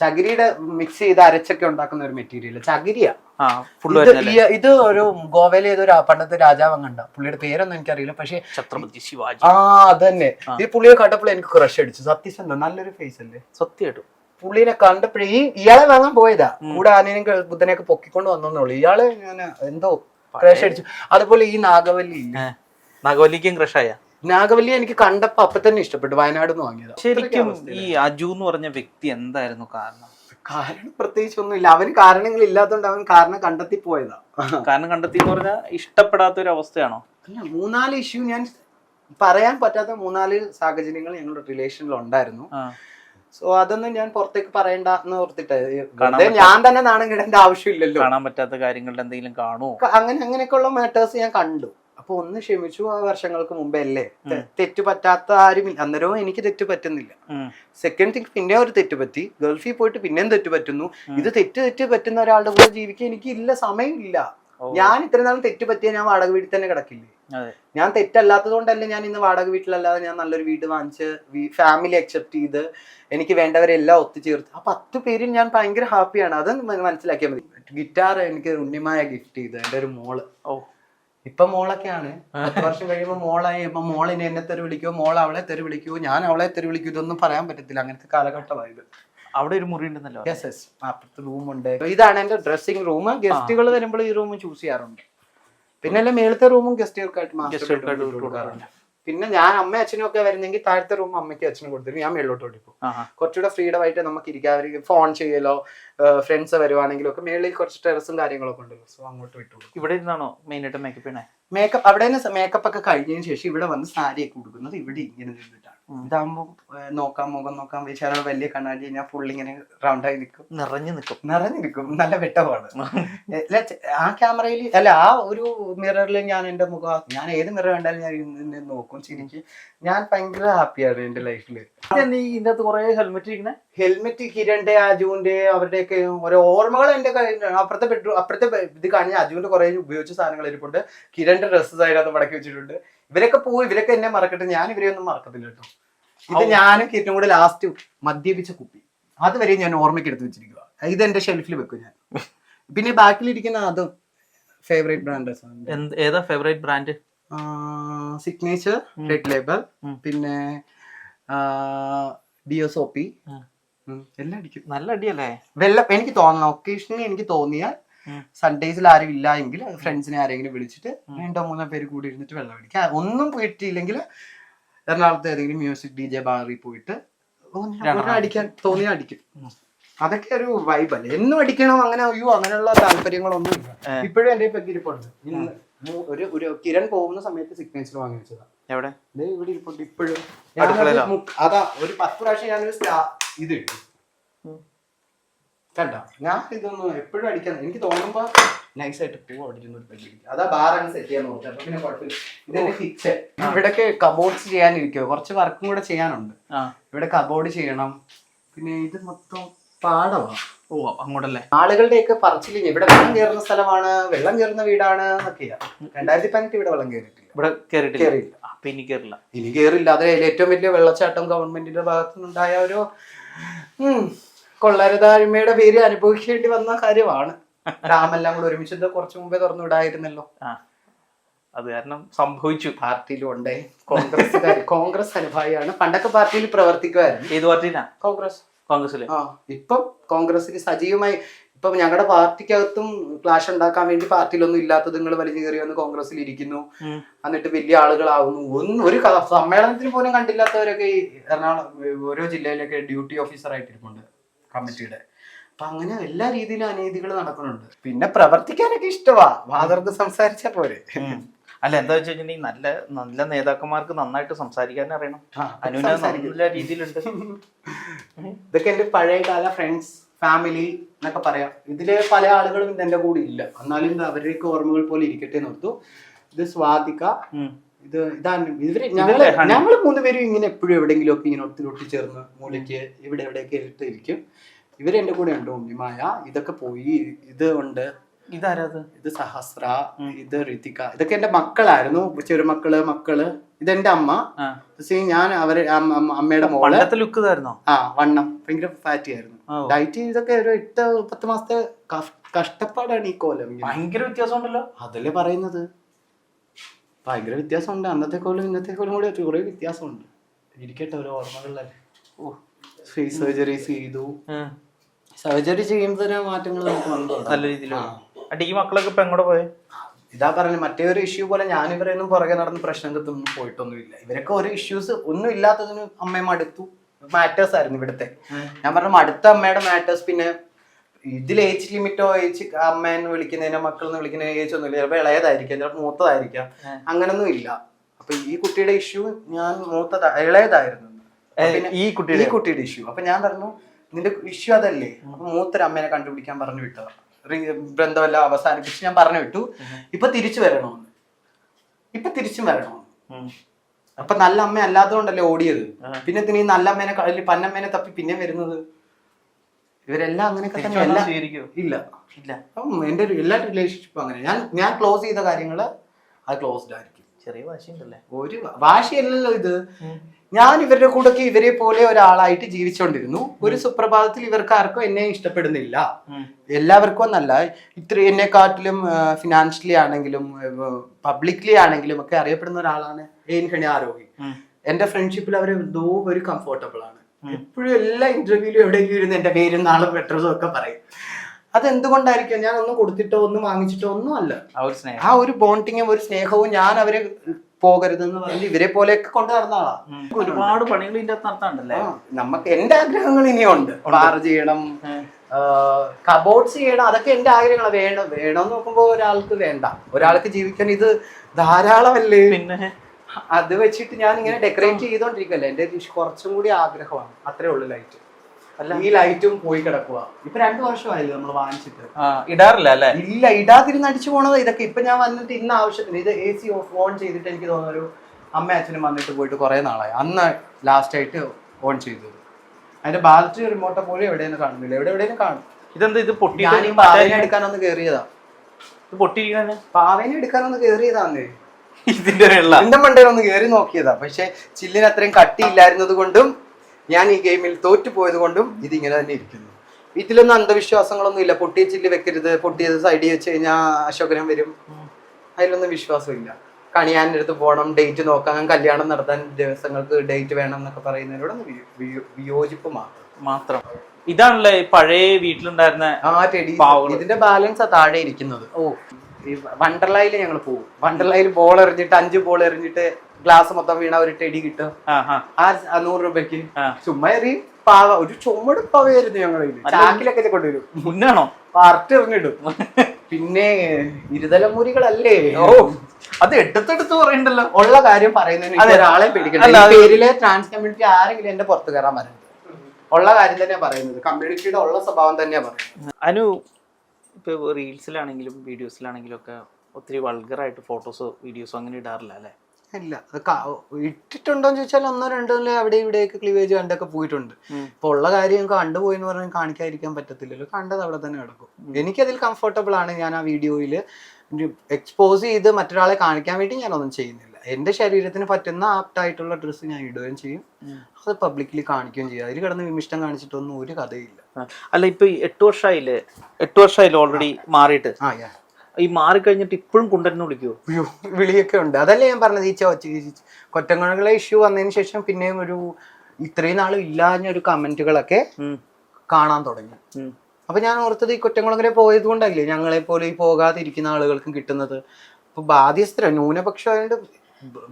ചകിരിയുടെ മിക്സ് ചെയ്ത് അരച്ചൊക്കെ ഉണ്ടാക്കുന്ന ഒരു മെറ്റീരിയൽ ചകിരിയാ. ഇത് ഒരു ഗോവയിലെ ഏതൊരു പണ്ടത്തെ രാജാവ് കണ്ട പുള്ളിയുടെ പേരൊന്നും എനിക്കറിയില്ല. പക്ഷേ ഛത്രപതി ശിവാജി. ആ അതന്നെ. ഈ പുള്ളിയെ കണ്ടപ്പോൾ എനിക്ക് ക്രഷ് അടിച്ചു. സത്യസന്ധം. നല്ലൊരു ഫേസ് അല്ലേ? സത്യമായിട്ടും. പുള്ളിനെ കണ്ടപ്പോഴേ ഈ ഇയാളെ വാങ്ങാൻ പോയതാ. കൂടെ ആനേനും ബുദ്ധനെയൊക്കെ പൊക്കിക്കൊണ്ട് വന്നോന്നുള്ളൂ. ഇയാളെ ഞാൻ എന്തോ ക്രഷ് അടിച്ചു. അതുപോലെ ഈ നാഗവല്ലി? നാഗവല്ലിക്കും ക്രഷായ നാഗവല്ലി എനിക്ക് കണ്ടപ്പോ അപ്പൊ തന്നെ ഇഷ്ടപ്പെട്ടു. വയനാട് നിന്ന് വാങ്ങിയതാ. ശരിക്കും ഈ അജു എന്ന് പറഞ്ഞ വ്യക്തി എന്തായിരുന്നു കാരണം? കാരണം പ്രത്യേകിച്ച് ഒന്നുമില്ല അവന് കാരണങ്ങൾ ഇല്ലാത്തതുകൊണ്ട് അവൻ കാരണം കണ്ടെത്തി പോയതാ. കാരണം കണ്ടെത്തി എന്ന് പറഞ്ഞാൽ ഇഷ്ടപ്പെടാത്ത ഒരു അവസ്ഥയാണോ അല്ല മൂന്നാൽ ഇഷ്യൂ ഞാൻ പറയാൻ പറ്റാത്ത മൂന്നാൽ സാഹചര്യങ്ങൾ ഞങ്ങളുടെ റിലേഷനിൽ ഉണ്ടായിരുന്നു സോ അതൊന്നും ഞാൻ പുറത്തേക്ക് പറയണ്ട എന്ന് ഓർത്തിട്ട് ഞാൻ തന്നെ നാണം കിടേണ്ട ആവശ്യമില്ലല്ലോ. കാണാൻ പറ്റാത്ത കാര്യങ്ങളുടെ എന്തെങ്കിലും കാണുമോ അങ്ങനെ അങ്ങനെയൊക്കെയുള്ള മാറ്റേഴ്സ് ഞാൻ കണ്ടു. അപ്പൊ ഒന്ന് ക്ഷമിച്ചു ആ വർഷങ്ങൾക്ക് മുമ്പേ അല്ലേ തെറ്റ് പറ്റാത്ത ആരുമില്ല. അന്നേരവും എനിക്ക് തെറ്റ് പറ്റുന്നില്ല. സെക്കൻഡ് തിങ് പിന്നെ ഒരു തെറ്റ് പറ്റി ഗൾഫിൽ പോയിട്ട് പിന്നെയും തെറ്റ് പറ്റുന്നു ഇത് തെറ്റ് തെറ്റ് പറ്റുന്ന ഒരാളുടെ കൂടെ ജീവിക്കാൻ എനിക്ക് ഇല്ല സമയമില്ല. ഞാൻ ഇത്ര നാളും തെറ്റ് പറ്റിയ ഞാൻ വാടക വീട്ടിൽ തന്നെ കിടക്കില്ലേ? ഞാൻ തെറ്റല്ലാത്തത് കൊണ്ടല്ലേ ഞാൻ ഇന്ന് വാടക വീട്ടിലല്ലാതെ ഞാൻ നല്ലൊരു വീട് വാങ്ങിച്ച് ഫാമിലി അക്സെപ്റ്റ് ചെയ്ത് എനിക്ക് വേണ്ടവരെല്ലാം ഒത്തുചേർത്ത്. ആ പത്ത് പേരിൽ ഞാൻ ഭയങ്കര ഹാപ്പിയാണ് അത് മനസ്സിലാക്കിയാൽ മതി. ഗിറ്റാർ എനിക്ക് ഉണ്ണിമായ ഗിഫ്റ്റ് ചെയ്ത്. എന്റെ ഒരു മോൾ. ഓ. ഇപ്പൊ മോളൊക്കെയാണ്. പത്ത് വർഷം കഴിയുമ്പോൾ മോളായി ഇപ്പൊ മോളിനെ എന്നെ തെറി വിളിക്കുമോ മോൾ അവളെ തെറി വിളിക്കുമോ ഞാൻ അവളെ തെറി വിളിക്കൂ ഇതൊന്നും പറയാൻ പറ്റത്തില്ല. അങ്ങനത്തെ കാലഘട്ടമായത് അവിടെ ഒരു മുറി ഉണ്ടെന്നല്ലോ യെസ് യെസ് അപ്പുറത്ത് റൂമുണ്ട് ഇതാണ് എന്റെ ഡ്രസ്സിംഗ് റൂം ഗസ്റ്റുകൾ വരുമ്പോൾ ഈ റൂം ചൂസ് ചെയ്യാറുണ്ട്. പിന്നെ അല്ല മേളത്തെ റൂമും ഗസ്റ്റുകൾക്കായിട്ട് ഗസ്റ്റുകൾക്കായിട്ട് കൊടുക്കാറുണ്ട്. പിന്നെ ഞാൻ അമ്മ അച്ഛനും ഒക്കെ വരുന്നെങ്കിൽ താഴത്തെ റൂം അമ്മയ്ക്കും അച്ഛനും കൊടുത്തിട്ട് ഞാൻ മേളിലോട്ട് ഓടിപ്പോ കുറച്ചുകൂടെ ഫ്രീഡം ആയിട്ട് നമുക്ക് ഇരിക്കാൻ ഫോൺ ചെയ്യലോ ഫ്രണ്ട്സ് വരുവാണെങ്കിലും ഒക്കെ മേളിൽ കുറച്ച് ടെറസും കാര്യങ്ങളൊക്കെ ഉണ്ടല്ലോ സോ അങ്ങോട്ട് വിട്ടു ഇവിടെ ഇരുന്നാണോ മെയിൻ ആയിട്ട് മേക്കപ്പ് ചെയ്യണേ മേക്കപ്പ് അവിടെ നിന്ന് മേക്കപ്പ് ഒക്കെ കഴിഞ്ഞതിന് ശേഷം ഇവിടെ വന്ന് സാരിയൊക്കെ കൊടുക്കുന്നത് ഇവിടെ ഇങ്ങനെ നിന്നിട്ടാണ് ഇതാകുമ്പോൾ നോക്കാം മുഖം നോക്കാൻ വിചാരം വലിയ കണ്ണാടി ഞാൻ ഫുൾ ഇങ്ങനെ റൗണ്ട് ആയി നിൽക്കും നിറഞ്ഞു നിൽക്കും നിറഞ്ഞു നിൽക്കും നല്ല വെട്ടമാണ്. ആ. ക്യാമറയിൽ അല്ല ആ ഒരു മിററിൽ ഞാൻ എന്റെ മുഖം ഞാൻ ഏത് മിറർ കണ്ടാലും ഞാൻ ഇന്ന് നോക്കും ചിരിക്ക്. ഞാൻ ഭയങ്കര ഹാപ്പിയാണ് എന്റെ ലൈഫിൽ നീ ഇതിന്റെ അകത്ത് കുറെ ഹെൽമെറ്റ് ഇരിക്കണേ? ഹെൽമെറ്റ് കിരണിന്റെ അജുവിന്റെ അവരുടെയൊക്കെ ഓരോ ഓർമ്മകൾ എന്റെ അപ്പുറത്തെ ബെഡ്റൂം അപ്പുറത്തെ ഇത് കഴിഞ്ഞ അജുവിന്റെ കുറെ ഉപയോഗിച്ച സാധനങ്ങൾ ഇരിപ്പുണ്ട്. കിരണിന്റെ ഡ്രസ്സസ് അതിനകത്ത് മടക്കി വെച്ചിട്ടുണ്ട്. ഇവരൊക്കെ പോയി ഇവരൊക്കെ എന്നെ മറക്കട്ടെ. ഞാൻ ഇവരെ ഒന്നും മറക്കത്തില്ല കേട്ടോ. ഇത് ഞാനും കിറ്റും കൂടെ ലാസ്റ്റ് മദ്യപിച്ച കുപ്പി. അതുവരെ ഞാൻ ഓർമ്മയ്ക്ക് എടുത്ത് വെച്ചിരിക്കുക ഇത് എന്റെ ഷെൽഫിൽ വെക്കും ഞാൻ. പിന്നെ ബാക്കിൽ ഇരിക്കുന്ന അതും ഫേവറേറ്റ് ബ്രാൻഡ് ഏതാ favourite brand signature red label. പിന്നെ ഡിയോസോപ്പി എല്ലാം അടിക്കും. നല്ല അടിയല്ലേ? വെള്ളം എനിക്ക് തോന്നണം. ഒക്കേഷനിൽ എനിക്ക് തോന്നിയാൽ സൺഡേസിൽ ആരും ഇല്ല എങ്കിൽ ഫ്രണ്ട്സിനെ ആരെങ്കിലും വിളിച്ചിട്ട് രണ്ടോ മൂന്നോ പേര് കൂടി ഇരുന്നിട്ട് വെള്ളം അടിക്കുക ഒന്നും പോയിട്ടില്ലെങ്കിൽ എറണാകുളത്ത് ഏതെങ്കിലും മ്യൂസിക് ഡി ജെ ബാറിൽ പോയിട്ട് അടിക്കാൻ തോന്നി അടിക്കും. അതൊക്കെ ഒരു വൈബല്ലേ എന്നും അടിക്കണം അങ്ങനെ അയ്യോ അങ്ങനെയുള്ള താല്പര്യങ്ങളൊന്നും ഇല്ല. ഇപ്പോഴും എന്റെ ഇപ്പൊ ഇരിപ്പുണ്ട്. ഒരു ഒരു കിരൺ പോകുന്ന സമയത്ത് സിഗ്നേച്ചർ വാങ്ങി വെച്ചതാ. എവിടെ? ഇവിടെ ഇരിപ്പുണ്ട് ഇപ്പോഴും. അതാ ഒരു പത്ത് പ്രാവശ്യം ഞാനൊരു സ്റ്റാ ഇത് ഇട്ടു. കണ്ട കണ്ടോ? ഞാൻ ഇതൊന്നും എപ്പോഴും അടിക്കാൻ എനിക്ക് തോന്നുമ്പോ നൈസ് ആയിട്ട് പൂ അടിക്കുന്ന ഒരു പരിപാടി. അതാ ബാറാണ് സെറ്റ് ചെയ്യാൻ നോക്കാം അപ്പൊ പിന്നെ കുഴപ്പമില്ല. ഇതെന്റെ കിച്ചൺ ഇവിടൊക്കെ കബോർഡ്സ് ചെയ്യാനിരിക്കുവോ. കുറച്ച് വർക്കും കൂടെ ചെയ്യാനുണ്ട്. ആ. ഇവിടെ കബോർഡ് ചെയ്യണം. പിന്നെ ഇത് മൊത്തം പാടമാണ് ഓ അങ്ങോട്ടല്ലേ? ആളുകളുടെയൊക്കെ പറച്ചിൽ ഇവിടെ വെള്ളം കയറുന്ന സ്ഥലമാണ് വെള്ളം കയറുന്ന വീടാണ് എന്നൊക്കെയാ രണ്ടായിരത്തി പതിനെട്ട് ഇവിടെ വെള്ളം കയറിയിട്ടില്ല ഇവിടെ കയറിയിട്ടില്ല കേറിയില്ല. അപ്പൊ ഇനി കേറില്ല. ഇനി കയറില്ല അത് ഏറ്റവും വലിയ വെള്ളച്ചാട്ടം ഗവൺമെന്റിന്റെ ഭാഗത്തു നിന്നുണ്ടായ ഒരു കൊള്ളരതാഴ്മയുടെ കൊള്ളരുതായ്മയുടെ പേര് അനുഭവിക്കേണ്ടി വന്ന കാര്യമാണ്. ഡാമെല്ലാം കൂടെ ഒരുമിച്ച് എന്താ കുറച്ചു മുമ്പേ തുറന്നു വിടായിരുന്നല്ലോ. അത് കാരണം സംഭവിച്ചു. പാർട്ടിയിലും ഉണ്ടേ കോൺഗ്രസ് കോൺഗ്രസ് അനുഭാവിയാണ് പണ്ടൊക്കെ പാർട്ടിയിൽ പ്രവർത്തിക്കുമായിരുന്നു. ഏത് പാർട്ടിയിലാ? കോൺഗ്രസ്. കോൺഗ്രസ് ആ ഇപ്പം കോൺഗ്രസിൽ സജീവമായി ഇപ്പം ഞങ്ങളുടെ പാർട്ടിക്കകത്തും ക്ലാഷ് ഉണ്ടാക്കാൻ വേണ്ടി പാർട്ടിയിലൊന്നും ഇല്ലാത്തത് നിങ്ങൾ വലിച്ചു കയറി വന്ന് കോൺഗ്രസിൽ ഇരിക്കുന്നു. എന്നിട്ട് വലിയ ആളുകളാവുന്നു. ഒന്നും ഒരു സമ്മേളനത്തിന് പോലും കണ്ടില്ലാത്തവരൊക്കെ ഈ എറണാകുളം ഓരോ ജില്ലയിലൊക്കെ ഡ്യൂട്ടി ഓഫീസർ ആയിട്ടിരിപ്പുണ്ട് കമ്മിറ്റിയുടെ. അപ്പൊ അങ്ങനെ എല്ലാ രീതിയിലും അനീതികൾ നടക്കുന്നുണ്ട്. പിന്നെ പ്രവർത്തിക്കാനൊക്കെ ഇഷ്ടമാ വാതർന്ന് സംസാരിച്ചാ പോരെ. അല്ല എന്താ വെച്ച് കഴിഞ്ഞിട്ടുണ്ടെങ്കിൽ നല്ല നല്ല നേതാക്കന്മാർക്ക് നന്നായിട്ട് സംസാരിക്കാൻ അറിയണം. അനുവിന് നല്ല രീതിയിലുണ്ട്. ഇതൊക്കെ എന്റെ പഴയകാല ഫ്രണ്ട്സ് ഫാമിലി എന്നൊക്കെ പറയാം. ഇതിൽ പല ആളുകളും എന്റെ കൂടെ ഇല്ല. എന്നാലും ഇത് അവരുടെയൊക്കെ ഓർമ്മകൾ പോലെ ഇരിക്കട്ടെ നിർത്തു ഇത് സ്വാതിക ഇത് ഇതാണ്. ഇവർ ഞങ്ങൾ. ഞങ്ങൾ മൂന്നുപേരും ഇങ്ങനെ എപ്പോഴും എവിടെയെങ്കിലും ഒക്കെ ഇങ്ങനെ ഒത്തിരി ഒട്ടിച്ചേർന്ന് മൂലയ്ക്ക് ഇവിടെ എവിടെയൊക്കെ ഇട്ട് ഇരിക്കും ഇവർ എന്റെ കൂടെ ഉണ്ട് ഉണ്ണിമായ. ഇതൊക്കെ പോയി. ഇത് ഉണ്ട്. ഇതാരത്? ഇത് സഹസ്ര ഇത് ഋതിക. ഇതൊക്കെ എന്റെ മക്കളായിരുന്നു. ചെറുമക്കൾ മക്കൾ. ഇതെന്റെ അമ്മ. ആ. ഞാൻ അവരെ അമ്മ- അമ്മ- അമ്മയുടെ മോളത്തെ ലുക്ക് ഇതായിരുന്നോ? ആ വണ്ണം. ഭയങ്കര ഫാറ്റി ആയിരുന്നു. ഡയറ്റ് ഇതൊക്കെ ഒരു എട്ട് പത്ത് മാസത്തെ കഷ്- കഷ്ടപ്പാടാണ് ഈ കോലം. ഭയങ്കര വ്യത്യാസം ഉണ്ടല്ലോ അതല്ലേ പറയുന്നത്? ഭയങ്കര വ്യത്യാസമുണ്ട്. അന്നത്തെ കോലും ഇന്നത്തെ കോലും കൂടി കുറെ വ്യത്യാസമുണ്ട്. ഇരിക്കട്ടെ ഓരോ ഓർമ്മകളിലല്ലേ ഓ. ഫേസ് സർജറീസ് ചെയ്തു. സർജറി ചെയ്യുമ്പോൾ മാറ്റങ്ങൾ നമുക്ക് നല്ല രീതിയിൽ അടി ഈ മക്കളൊക്കെ ഇപ്പൊ എങ്ങോട്ട് പോയെ? ഇതാ പറഞ്ഞ മറ്റേ ഒരു ഇഷ്യൂ പോലെ ഞാൻ ഇവരെയൊന്നും പുറകെ നടന്ന് പ്രശ്നത്തൊന്നും പോയിട്ടൊന്നുമില്ല. ഇവരൊക്കെ ഒരു ഇഷ്യൂസ് ഒന്നും ഇല്ലാത്തതിന് അമ്മയും അടുത്തു മാറ്റേഴ്സ് ആയിരുന്നു ഇവിടുത്തെ. ഞാൻ പറഞ്ഞു അടുത്ത അമ്മയുടെ മാറ്റേഴ്സ് പിന്നെ ഇതിൽ ഏജ് ലിമിറ്റോ ഏജ് അമ്മേന്ന് വിളിക്കുന്നതിനോ മക്കളെന്ന് വിളിക്കുന്ന ഏജ് ഒന്നുമില്ല. ചിലപ്പോൾ ഇളയതായിരിക്കാം ചിലപ്പോൾ മൂത്തതായിരിക്കാം. അങ്ങനൊന്നും ഇല്ല അപ്പൊ ഈ കുട്ടിയുടെ ഇഷ്യൂ ഞാൻ മൂത്തതാ ഇളയതായിരുന്നു. കുട്ടിയുടെ? ഈ കുട്ടിയുടെ ഇഷ്യൂ അപ്പൊ ഞാൻ പറഞ്ഞു നിന്റെ ഇഷ്യൂ അതല്ലേ? അപ്പൊ മൂത്തൊരു അമ്മേനെ കണ്ടുപിടിക്കാൻ പറഞ്ഞു വിട്ടു. ബന്ധമെല്ലാം അവസാനിപ്പിച്ച് ഞാൻ പറഞ്ഞു വിട്ടു. ഇപ്പൊ തിരിച്ചു വരണമെന്ന്. ഇപ്പൊ തിരിച്ചും വരണമെന്ന്. അപ്പൊ നല്ല അമ്മ അല്ലാത്തതുകൊണ്ടല്ലേ ഓടിയത്? പിന്നെ നീ ഈ നല്ല അമ്മേനെ പന്നമ്മേനെ തപ്പി പിന്നെ വരുന്നത്? ഇവരെല്ലാം അങ്ങനെയൊക്കെ തന്നെ എല്ലാം ഇല്ല. ഇല്ല. അപ്പം എന്റെ ഒരു എല്ലാ റിലേഷൻഷിപ്പും അങ്ങനെ. ഞാൻ ഞാൻ ക്ലോസ് ചെയ്ത കാര്യങ്ങൾ അത് ക്ലോസ്ഡ് ആയിരിക്കും. ചെറിയ വാശിയുണ്ടല്ലേ? ഒരു വാശിയല്ലല്ലോ ഇത്. ഞാൻ ഇവരുടെ കൂടെ ഇവരെ പോലെ ഒരാളായിട്ട് ജീവിച്ചുകൊണ്ടിരുന്നു ഒരു സുപ്രഭാതത്തിൽ ഇവർക്ക് ആർക്കും എന്നെ ഇഷ്ടപ്പെടുന്നില്ല. എല്ലാവർക്കും എന്നല്ല ഇത്ര എന്നെക്കാട്ടിലും ഫിനാൻഷ്യലി ആണെങ്കിലും പബ്ലിക്ലി ആണെങ്കിലും ഒക്കെ അറിയപ്പെടുന്ന ഒരാളാണ് ഏൻഹണി ആരോഗ്യം ഉം. എന്റെ ഫ്രണ്ട്ഷിപ്പിൽ അവർ എന്തോ ഒരു കംഫോർട്ടബിൾ ആണ്. എപ്പോഴും എല്ലാ ഇന്റർവ്യൂവിലും എവിടെയെങ്കിലും ഇരുന്ന് എന്റെ പേരും നാളും പെട്രോസും ഒക്കെ പറയും. അതെന്തുകൊണ്ടായിരിക്കും? ഞാൻ ഒന്നും കൊടുത്തിട്ടോ ഒന്നും വാങ്ങിച്ചിട്ടോ ഒന്നും അല്ല. ആ ഒരു ബോണ്ടിങ്ങും ഒരു സ്നേഹവും ഞാൻ അവരെ പോകരുതെന്ന് പറഞ്ഞ് ഇവരെ പോലെയൊക്കെ കൊണ്ട് നടന്ന ആളാ. ഒരുപാട് പണികൾ ഇതിന്റെ നടത്താണ്ടല്ലേ നമുക്ക് എന്റെ ആഗ്രഹങ്ങൾ ഇനിയുണ്ട്. ബാർ ചെയ്യണം കബോർഡ്സ് ചെയ്യണം അതൊക്കെ എന്റെ ആഗ്രഹങ്ങളാണ് വേണം വേണം നോക്കുമ്പോ ഒരാൾക്ക് വേണ്ട. ഒരാൾക്ക് ജീവിക്കാൻ ഇത് ധാരാളമല്ലേ? പിന്നെ? അത് വെച്ചിട്ട് ഞാൻ ഇങ്ങനെ ഡെക്കറേറ്റ് ചെയ്തോണ്ടിരിക്കല്ലേ? എന്റെ കുറച്ചും കൂടി ആഗ്രഹമാണ്. അത്രേ ഉള്ളു ലൈറ്റ്. ഈ ലൈറ്റും പോയി കിടക്കുക ഇപ്പൊ രണ്ടു വർഷമായില്ലേ നമ്മൾ വാങ്ങിച്ചിട്ട്. ഇടാറില്ല അല്ലേ? ഇല്ല ഇടാതിരുന്ന് അടിച്ചു പോണത്. ഇതൊക്കെ ഇപ്പൊ ഞാൻ വന്നിട്ട് ഇന്ന ആവശ്യത്തിന് ഇത് എ സി ഓഫ് ഓൺ ചെയ്തിട്ട് എനിക്ക് തോന്നുന്നു ഒരു അമ്മ അച്ഛനും വന്നിട്ട് പോയിട്ട് കുറെ നാളായി. അന്ന് ലാസ്റ്റ് ആയിട്ട് ഓൺ ചെയ്തത്. അതിന്റെ ബാറ്ററി റിമോട്ടെ പോലും എവിടെയും കാണുന്നില്ല. എവിടെ എവിടെയും കാണും. ഇതെന്താ ഇത് പൊട്ടി എടുക്കാനൊന്ന് കേറിയതാ. ഇത് പൊട്ടിയിരിക്കണേ പാവേനെ എടുക്കാനൊന്ന് കേറിയതാന്നേ. ഇതിന്റെ വെള്ള. എന്റെ മണ്ടയിലൊന്ന് കേറി നോക്കിയതാ. പക്ഷെ ചില്ലിന് അത്രയും കട്ടിയില്ലായിരുന്നത് കൊണ്ടും ഞാൻ ഈ ഗെയിമിൽ തോറ്റു പോയത് കൊണ്ടും ഇതിങ്ങനെ തന്നെ ഇരിക്കുന്നു. വീട്ടിലൊന്നും അന്ധവിശ്വാസങ്ങളൊന്നും ഇല്ല. പൊട്ടിയ ചില്ല് വെക്കരുത്. പൊട്ടിയത് സൈഡിൽ വെച്ച് കഴിഞ്ഞാൽ അശോകനം വരും. അതിലൊന്നും വിശ്വാസമില്ല കണിയാനടുത്ത് അടുത്ത് പോകണം ഡേറ്റ് നോക്കാൻ കല്യാണം നടത്താൻ ദിവസങ്ങൾക്ക് ഡേറ്റ് വേണം എന്നൊക്കെ വിയോ- വിയോജിപ്പ് മാത്രം. മാത്രം. ഇതാണല്ലേ പഴയ വീട്ടിലുണ്ടായിരുന്ന ആ ടെഡി. ഇതിന്റെ ബാലൻസ് താഴെ ഇരിക്കുന്നത്. ഓ വണ്ടർലയിൽ ഞങ്ങൾ പോകും വണ്ടർലായിൽ ബോൾ എറിഞ്ഞിട്ട് അഞ്ച് ബോൾ എറിഞ്ഞിട്ട് ഗ്ലാസ് മൊത്തം വീണ ഒരു ടെടി കിട്ടും. ആ നൂറ് രൂപയ്ക്ക്. ചുമ്മാ എറിയും പാവ ഒരു ചുമട് പവയായിരുന്നു ഞങ്ങളെ ചാക്കിലൊക്കെ കൊണ്ടുവരും. മുന്നാണോ? പാർട്ടി എറിഞ്ഞിടും പിന്നെ ഇരുതലമുറികളല്ലേ? ഓ അത് എടുത്തെടുത്ത് പറയണ്ടല്ലോ. ഉള്ള കാര്യം പറയുന്നതിന് ഒരാളെ അത് പേരിലെ ട്രാൻസ് കമ്മ്യൂണിറ്റി ആരെങ്കിലും എന്റെ പുറത്ത് കയറാൻ പറയുന്നത് ഉള്ള കാര്യം തന്നെയാ പറയുന്നത്. കമ്മ്യൂണിറ്റിയുടെ ഉള്ള സ്വഭാവം തന്നെയാ പറയുന്നത്. അനു ഇപ്പൊ റീൽസിലാണെങ്കിലും വീഡിയോസിലാണെങ്കിലും ഒക്കെ ഒത്തിരി വൾഗറായിട്ട് ഫോട്ടോസോ വീഡിയോസോ അങ്ങനെ ഇടാറില്ല അല്ലേ? ഇല്ല. ഇട്ടിട്ടുണ്ടോന്ന് ചോദിച്ചാൽ ഒന്നോ രണ്ടോ അല്ലേ അവിടെ ഇവിടെയൊക്കെ ക്ലീവേജ് കണ്ടൊക്കെ പോയിട്ടുണ്ട്. ഇപ്പൊ ഉള്ള കാര്യം കണ്ടുപോയി എന്ന് പറഞ്ഞാൽ കാണിക്കാതിരിക്കാൻ പറ്റത്തില്ലല്ലോ. കണ്ടത് അവിടെ തന്നെ കിടക്കും. എനിക്കതിൽ കംഫർട്ടബിൾ ആണ് ഞാൻ ആ വീഡിയോയിൽ എക്സ്പോസ് ചെയ്ത് മറ്റൊരാളെ കാണിക്കാൻ വേണ്ടി ഞാനൊന്നും ചെയ്യുന്നില്ല. എന്റെ ശരീരത്തിന് പറ്റുന്ന ആപ്റ്റ് ആയിട്ടുള്ള ഡ്രസ്സ് ഞാൻ ഇടുകയും ചെയ്യും. അത് പബ്ലിക്കലി കാണിക്കുകയും ചെയ്യും. അതിൽ കിടന്ന് വിമിഷ്ടം കാണിച്ചിട്ടൊന്നും ഒരു കഥയില്ല. അല്ല ഇപ്പൊ എട്ട് വർഷമായില്ലേ എട്ട് വർഷമായില്ലേ ഓൾറെഡി മാറിയിട്ട്? ഈ മാറിക്കഴിഞ്ഞിട്ട് ഇപ്പോഴും കുണ്ടനെ വിളിക്കുവോ അയ്യോ വിളിയൊക്കെ ഉണ്ട്. അതല്ലേ ഞാൻ പറഞ്ഞത് ഈ കൊറ്റങ്കണകളെ ഇഷ്യൂ വന്നതിന് ശേഷം പിന്നെയും ഒരു ഇത്രയും നാളും ഇല്ലാഞ്ഞ ഒരു കമന്റുകളൊക്കെ കാണാൻ തുടങ്ങി. അപ്പൊ ഞാൻ ഓർത്തത് ഈ കുറ്റങ്ങളങ്ങനെ പോയത് കൊണ്ടല്ലേ ഞങ്ങളെ പോലെ ഈ പോകാതിരിക്കുന്ന ആളുകൾക്കും കിട്ടുന്നത്. അപ്പൊ ബാധ്യസ്ഥര ന്യൂനപക്ഷമായിട്ട്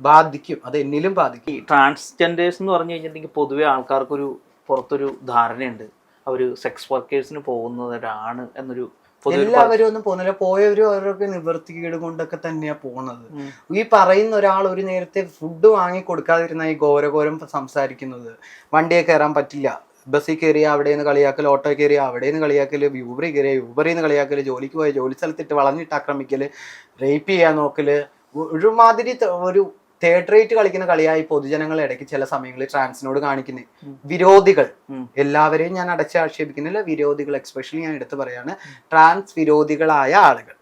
ബാധിക്കും. അത് എന്നിലും ബാധിക്കും. ഈ ട്രാൻസ്ജെൻഡേഴ്സ് എന്ന് പറഞ്ഞു കഴിഞ്ഞിട്ടുണ്ടെങ്കിൽ പൊതുവെ ആൾക്കാർക്കൊരു പുറത്തൊരു ധാരണയുണ്ട്. അവർ സെക്സ് വർക്കേഴ്സിന് പോകുന്നവരാണ് എന്നൊരു എല്ലാവരും ഒന്നും പോകുന്നില്ല പോയവരും അവരൊക്കെ നിവർത്തികേട് കൊണ്ടൊക്കെ തന്നെയാ പോണത്. ഈ പറയുന്ന ഒരാൾ ഒരു നേരത്തെ ഫുഡ് വാങ്ങി കൊടുക്കാതിരുന്ന ഈ ഘോരഘോരം സംസാരിക്കുന്നത്. വണ്ടിയെ കയറാൻ പറ്റില്ല. ബസ്സിൽ കയറിയ അവിടെ നിന്ന് കളിയാക്കൽ ഓട്ടോ കയറിയ അവിടെ നിന്ന് കളിയാക്കൽ യൂബറി കയറിയ യൂബറിൽ നിന്ന് കളിയാക്കൽ ജോലിക്ക് പോയ ജോലി സ്ഥലത്തിട്ട് വളഞ്ഞിട്ട് ആക്രമിക്കൽ റേപ്പ് ചെയ്യാൻ നോക്കൽ ഒരുമാതിരി ഒരു തേർഡ് റേറ്റ് കളിക്കുന്ന കളിയായി പൊതുജനങ്ങളെ ഇടയ്ക്ക് ചില സമയങ്ങളിൽ ട്രാൻസിനോട് കാണിക്കുന്നത് വിരോധികൾ. എല്ലാവരെയും ഞാൻ അടച്ച് ആക്ഷേപിക്കുന്നില്ല. വിരോധികൾ എക്സ്പെഷ്യലി ഞാൻ എടുത്തു പറയാണ് ട്രാൻസ് വിരോധികളായ ആളുകൾ.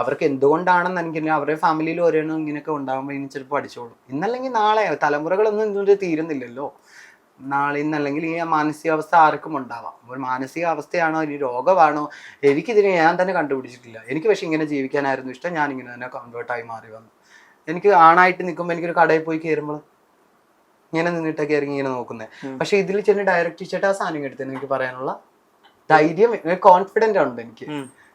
അവർക്ക് എന്തുകൊണ്ടാണെന്ന് എനിക്ക് അവരുടെ ഫാമിലിയിൽ ഓരോന്നും ഇങ്ങനെയൊക്കെ ഉണ്ടാകുമ്പോൾ ഇനി ചിലപ്പോൾ പഠിച്ചോളും. ഇന്നല്ലെങ്കിൽ നാളെ തലമുറകളൊന്നും ഇതിന്റെ തീരുന്നില്ലല്ലോ. നാളെ ഇന്നല്ലെങ്കിൽ ഈ മാനസികാവസ്ഥ ആർക്കും ഉണ്ടാവാം. ഒരു മാനസികാവസ്ഥയാണോ ഇനി രോഗമാണോ എനിക്കിതിനെ ഞാൻ തന്നെ കണ്ടുപിടിച്ചിട്ടില്ല. എനിക്ക് പക്ഷെ ഇങ്ങനെ ജീവിക്കാനായിരുന്നു ഇഷ്ടം. ഞാൻ ഇങ്ങനെ തന്നെ കൺവേർട്ടായി മാറി വന്നു. എനിക്ക് ആണായിട്ട് നിൽക്കുമ്പോൾ എനിക്കൊരു കടയിൽ പോയി കയറുമ്പോൾ ഇങ്ങനെ നിന്നിട്ടൊക്കെ ഇറങ്ങി ഇങ്ങനെ നോക്കുന്നത് പക്ഷെ ഇതിൽ ചെന്ന് ഡയറക്റ്റ് ചേട്ടാ ആ സാധനം എടുത്തത് എനിക്ക് പറയാനുള്ള ധൈര്യം കോൺഫിഡന്റ് ആണ് എനിക്ക്.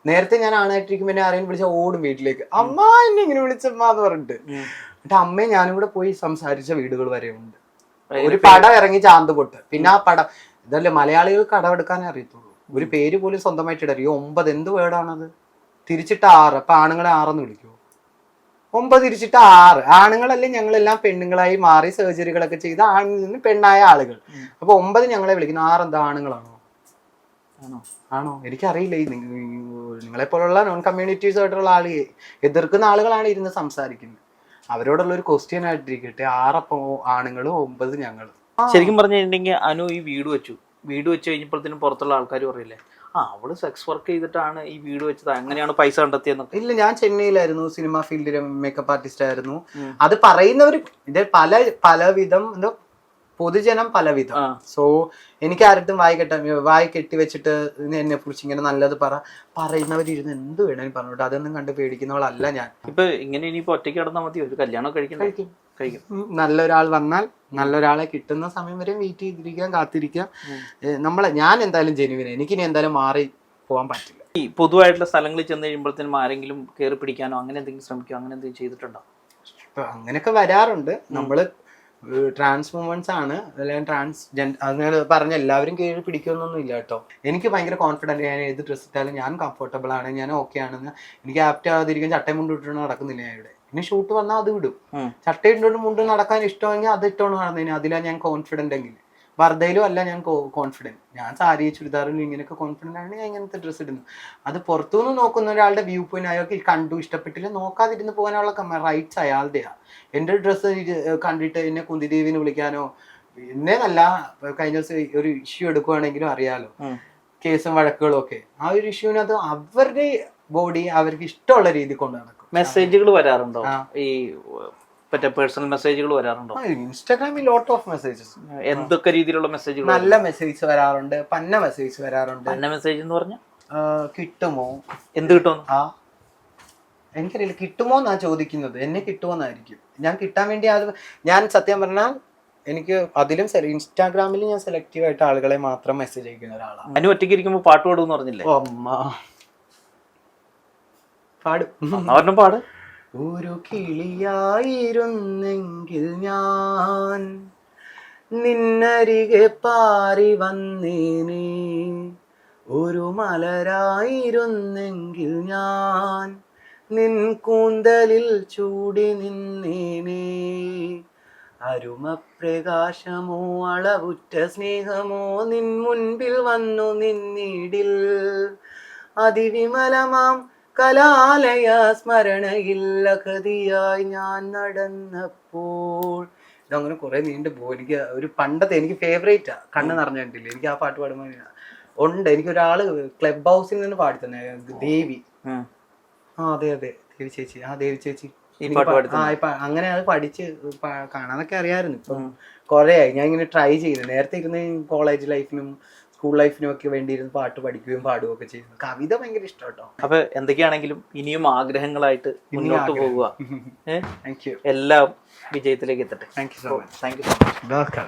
നേരത്തെ ഞാൻ ആണായിട്ടിരിക്കുമ്പോൾ എന്നെ ആരെയും വിളിച്ച ഓടും വീട്ടിലേക്ക്. അമ്മ എന്നെ ഇങ്ങനെ വിളിച്ചമ്മ എന്ന് പറഞ്ഞിട്ട്. എന്നിട്ട് അമ്മയും ഞാനും കൂടെ പോയി സംസാരിച്ച വീടുകൾ വരെ ഉണ്ട്. ഒരു പടം ഇറങ്ങി ചാന്ത് പൊട്ട്. പിന്നെ ആ പടം ഇതല്ലേ മലയാളികൾക്ക് കടമെടുക്കാനേ അറിയത്തുള്ളൂ. ഒരു പേര് പോലും സ്വന്തമായിട്ട് ഇടറിയോ ഒമ്പത് എന്ത് വേർഡാണത് തിരിച്ചിട്ട് ആറ്. അപ്പൊ ആണുങ്ങളെ ആറെന്ന് വിളിക്കുമോ ഒമ്പത് തിരിച്ചിട്ട് ആറ്. ആണുങ്ങളല്ലേ ഞങ്ങളെല്ലാം പെണ്ണുങ്ങളായി മാറി സർജറികളൊക്കെ ചെയ്ത് ആണിൽ നിന്ന് പെണ്ണായ ആളുകൾ. അപ്പൊ ഒമ്പത് ഞങ്ങളെ വിളിക്കുന്നു. ആറ് എന്താ ആണുങ്ങളാണോ? ആണോ? ആണോ? എനിക്കറിയില്ല. ഈ നിങ്ങളെ പോലുള്ള നോൺ കമ്മ്യൂണിറ്റീസ് ആയിട്ടുള്ള ആൾ എതിർക്കുന്ന ആളുകളാണ് ഇരുന്ന് സംസാരിക്കുന്നത്. അവരോടുള്ള ഒരു ക്വസ്റ്റ്യൻ ആയിട്ടിരിക്കട്ടെ. ആറപ്പോ ആണുങ്ങളും ഒമ്പത് ഞങ്ങളും. ശരിക്കും പറഞ്ഞു കഴിഞ്ഞിട്ടുണ്ടെങ്കിൽ അനു ഈ വീട് വെച്ചു. വീട് വെച്ച് കഴിഞ്ഞപ്പോഴത്തേനും പുറത്തുള്ള ആൾക്കാർ പറയില്ലേ? ആ അവൾ സെക്സ് വർക്ക് ചെയ്തിട്ടാണ് ഈ വീട് വെച്ചത്. അങ്ങനെയാണ് പൈസ കണ്ടെത്തിയെന്നൊക്കെ. ഇല്ല ഞാൻ ചെന്നൈയിലായിരുന്നു സിനിമ ഫീൽഡിലെ മേക്കപ്പ് ആർട്ടിസ്റ്റ് ആയിരുന്നു. അത് പറയുന്നവർ ഇത് പല പലവിധം എന്തോ പൊതുജനം പലവിധം. സോ എനിക്ക് ആരുടെ വായി കെട്ട വായി കെട്ടി വെച്ചിട്ട് എന്നെ കുറിച്ച് ഇങ്ങനെ നല്ലത് പറ പറയുന്നവരിരുന്ന് എന്ത് വേണമെങ്കിലും പറഞ്ഞോട്ടെ അതൊന്നും കണ്ട് പേടിക്കുന്നവളല്ല ഞാൻ. ഇപ്പൊ ഇങ്ങനെ ഇനിയിപ്പോ ഒറ്റയ്ക്ക് കിടന്നാൽ മതി ഒരു കല്യാണം കഴിക്കണം നല്ലൊരാൾ വന്നാൽ നല്ലൊരാളെ കിട്ടുന്ന സമയം വരെ വെയിറ്റ് ചെയ്തിരിക്കാം കാത്തിരിക്കാം. നമ്മളെ ഞാൻ എന്തായാലും ജനുവിന് എനിക്കിനി എന്തായാലും മാറി പോകാൻ പറ്റില്ല. ഈ പൊതുവായിട്ടുള്ള സ്ഥലങ്ങളിൽ ചെന്ന് കഴിയുമ്പോഴത്തേനും ആരെങ്കിലും കയറി പിടിക്കാനോ അങ്ങനെ എന്തെങ്കിലും ശ്രമിക്കോ? അങ്ങനെ എന്തെങ്കിലും ചെയ്തിട്ടുണ്ടോ? അങ്ങനെയൊക്കെ വരാറുണ്ട്. നമ്മൾ ട്രാൻസ് വുമൻസ് ആണ്. അല്ലെങ്കിൽ ട്രാൻസ് ജെൻ അങ്ങനെ പറഞ്ഞ എല്ലാവരും കീഴിൽ പിടിക്കുന്നൊന്നും ഇല്ല കേട്ടോ. എനിക്ക് ഭയങ്കര കോൺഫിഡന്റ് ഞാൻ ഏത് ഡ്രസ്സ് ഇട്ടാലും ഞാൻ കംഫർട്ടബിൾ ആണ് ഞാൻ ഓക്കെ ആണെന്ന്. എനിക്ക് ആപ്റ്റ് ആവാതിരിക്കാൻ ചട്ടയും മുണ്ടും ഇട്ടിട്ട് നടക്കുന്നില്ല ഞാൻ ഇവിടെ. ഇനി ഷൂട്ട് വന്നാൽ അത് വിടും. ഉം. ചട്ടയും ഇട്ടുകൊണ്ട് മുണ്ട് നടക്കാൻ ഇഷ്ടമെങ്കിൽ അത് ഇട്ടോണ്ട് നടന്നതിന് അതിലാണ് ഞാൻ കോൺഫിഡന്റ് എങ്കിൽ. വർദ്ധയിലും അല്ല ഞാൻ കോൺഫിഡന്റ് ഞാൻ സാരി ചുരിദാറിലും ഇങ്ങനെയൊക്കെ കോൺഫിഡന്റ് ആണ് ഞാൻ ഇങ്ങനത്തെ ഡ്രസ്സ് ഇടുന്നു അത് പുറത്തുനിന്ന് നോക്കുന്ന ഒരാളുടെ വ്യൂ പോയിന്റ് അയാൾക്ക് കണ്ടു ഇഷ്ടപ്പെട്ടില്ല നോക്കാതിരുന്ന് പോകാനുള്ള റൈറ്റ്സ് അയാളുടെയാ. എന്റെ ഡ്രസ്സ് കണ്ടിട്ട് എന്നെ കുന്തിദേവിനെ വിളിക്കാനോ എന്നെ നല്ല കഴിഞ്ഞ ദിവസം ഒരു ഇഷ്യൂ എടുക്കുവാണെങ്കിലും അറിയാലോ. കേസും വഴക്കുകളും ഒക്കെ. ആ ഒരു ഇഷ്യൂവിനകത്ത് അവരുടെ ബോഡി അവർക്ക് ഇഷ്ടമുള്ള രീതി കൊണ്ട് നടക്കും. മെസ്സേജുകൾ വരാറുണ്ടോ? ഈ മറ്റേ പേഴ്സണൽ മെസ്സേജുകൾ വരാറുണ്ടോ? ഇൻസ്റ്റാഗ്രാമിൽ ലോട്ട് ഓഫ് മെസ്സേജസ് എന്തൊക്കെ രീതിയിലുള്ള മെസ്സേജുകൾ നല്ല മെസ്സേജ് വരാറുണ്ട് പന്ന മെസ്സേജ് വരാറുണ്ട്. പന്ന മെസ്സേജ് എന്ന് പറഞ്ഞാൽ കിട്ടുമോ? എന്ത് കിട്ടും ആ എനിക്കറിയില്ല കിട്ടുമോ എന്നാ ചോദിക്കുന്നത്. എന്നെ കിട്ടുമോ എന്നായിരിക്കും. ഞാൻ കിട്ടാൻ വേണ്ടി അത് ഞാൻ സത്യം പറഞ്ഞാൽ എനിക്ക് അതിലും ഇൻസ്റ്റാഗ്രാമിൽ ഞാൻ സെലക്റ്റീവ് ആയിട്ട് ആളുകളെ മാത്രം മെസ്സേജ് അയക്കുന്ന ഒരാളാണ് അനു ഒറ്റയ്ക്ക് ഇരിക്കുമ്പോൾ പാട്ട് പാടുമെന്ന് പറഞ്ഞില്ലേ? പാട്. പാട്. ഒരു കിളിയായിരുന്നെങ്കിൽ ഞാൻ നിന്നരികെ പാറി വന്നേനെ. ഒരു മലരായിരുന്നെങ്കിൽ ഞാൻ നിൻ കൂന്തലിൽ ചൂടി നിന്നേനെ. അരുമപ്രകാശമോ അളവുറ്റ സ്നേഹമോ നിൻ മുൻപിൽ വന്നു നിന്നിടിൽ. അതിവിമലമാം കലാലയ സ്മരണയിൽ കതിയായി ഞാൻ നടന്നപ്പോൾ. ഇതങ്ങനെ കുറെ നീണ്ടു പോകും എനിക്ക് ഒരു പണ്ടത്തെ എനിക്ക് ഫേവറേറ്റാ കണ്ണ് നിറഞ്ഞ കണ്ടില്ലേ? എനിക്ക് ആ പാട്ട് പാടുമ്പോൾ ഉണ്ട്. എനിക്ക് ഒരാൾ ക്ലബ് ഹൗസിൽ നിന്ന് പാടി തന്നെ ദേവി. ആ. അതെ അതെ. ദേവി ചേച്ചി. ആ ദേവി ചേച്ചി. അങ്ങനെ അത് പഠിച്ച് കാണാനൊക്കെ അറിയാമായിരുന്നു ഇപ്പം കൊറേ ആയി ഞാൻ ഇങ്ങനെ ട്രൈ ചെയ്യുന്നു നേരത്തെ ഇരുന്ന് കോളേജ് ലൈഫിലും സ്കൂൾ ലൈഫിനും ഒക്കെ വേണ്ടിയിരുന്ന് പാട്ട് പഠിക്കുകയും പാടുകയും ഒക്കെ ചെയ്യുന്നു. കവിത ഭയങ്കര ഇഷ്ടം കേട്ടോ അപ്പൊ എന്തൊക്കെയാണെങ്കിലും ഇനിയും ആഗ്രഹങ്ങളായിട്ട് മുന്നോട്ട് പോകുക ഏഹ് താങ്ക് യു എല്ലാം വിജയത്തിലേക്ക് എത്തട്ടെ. Thank you so much thank you so much welcome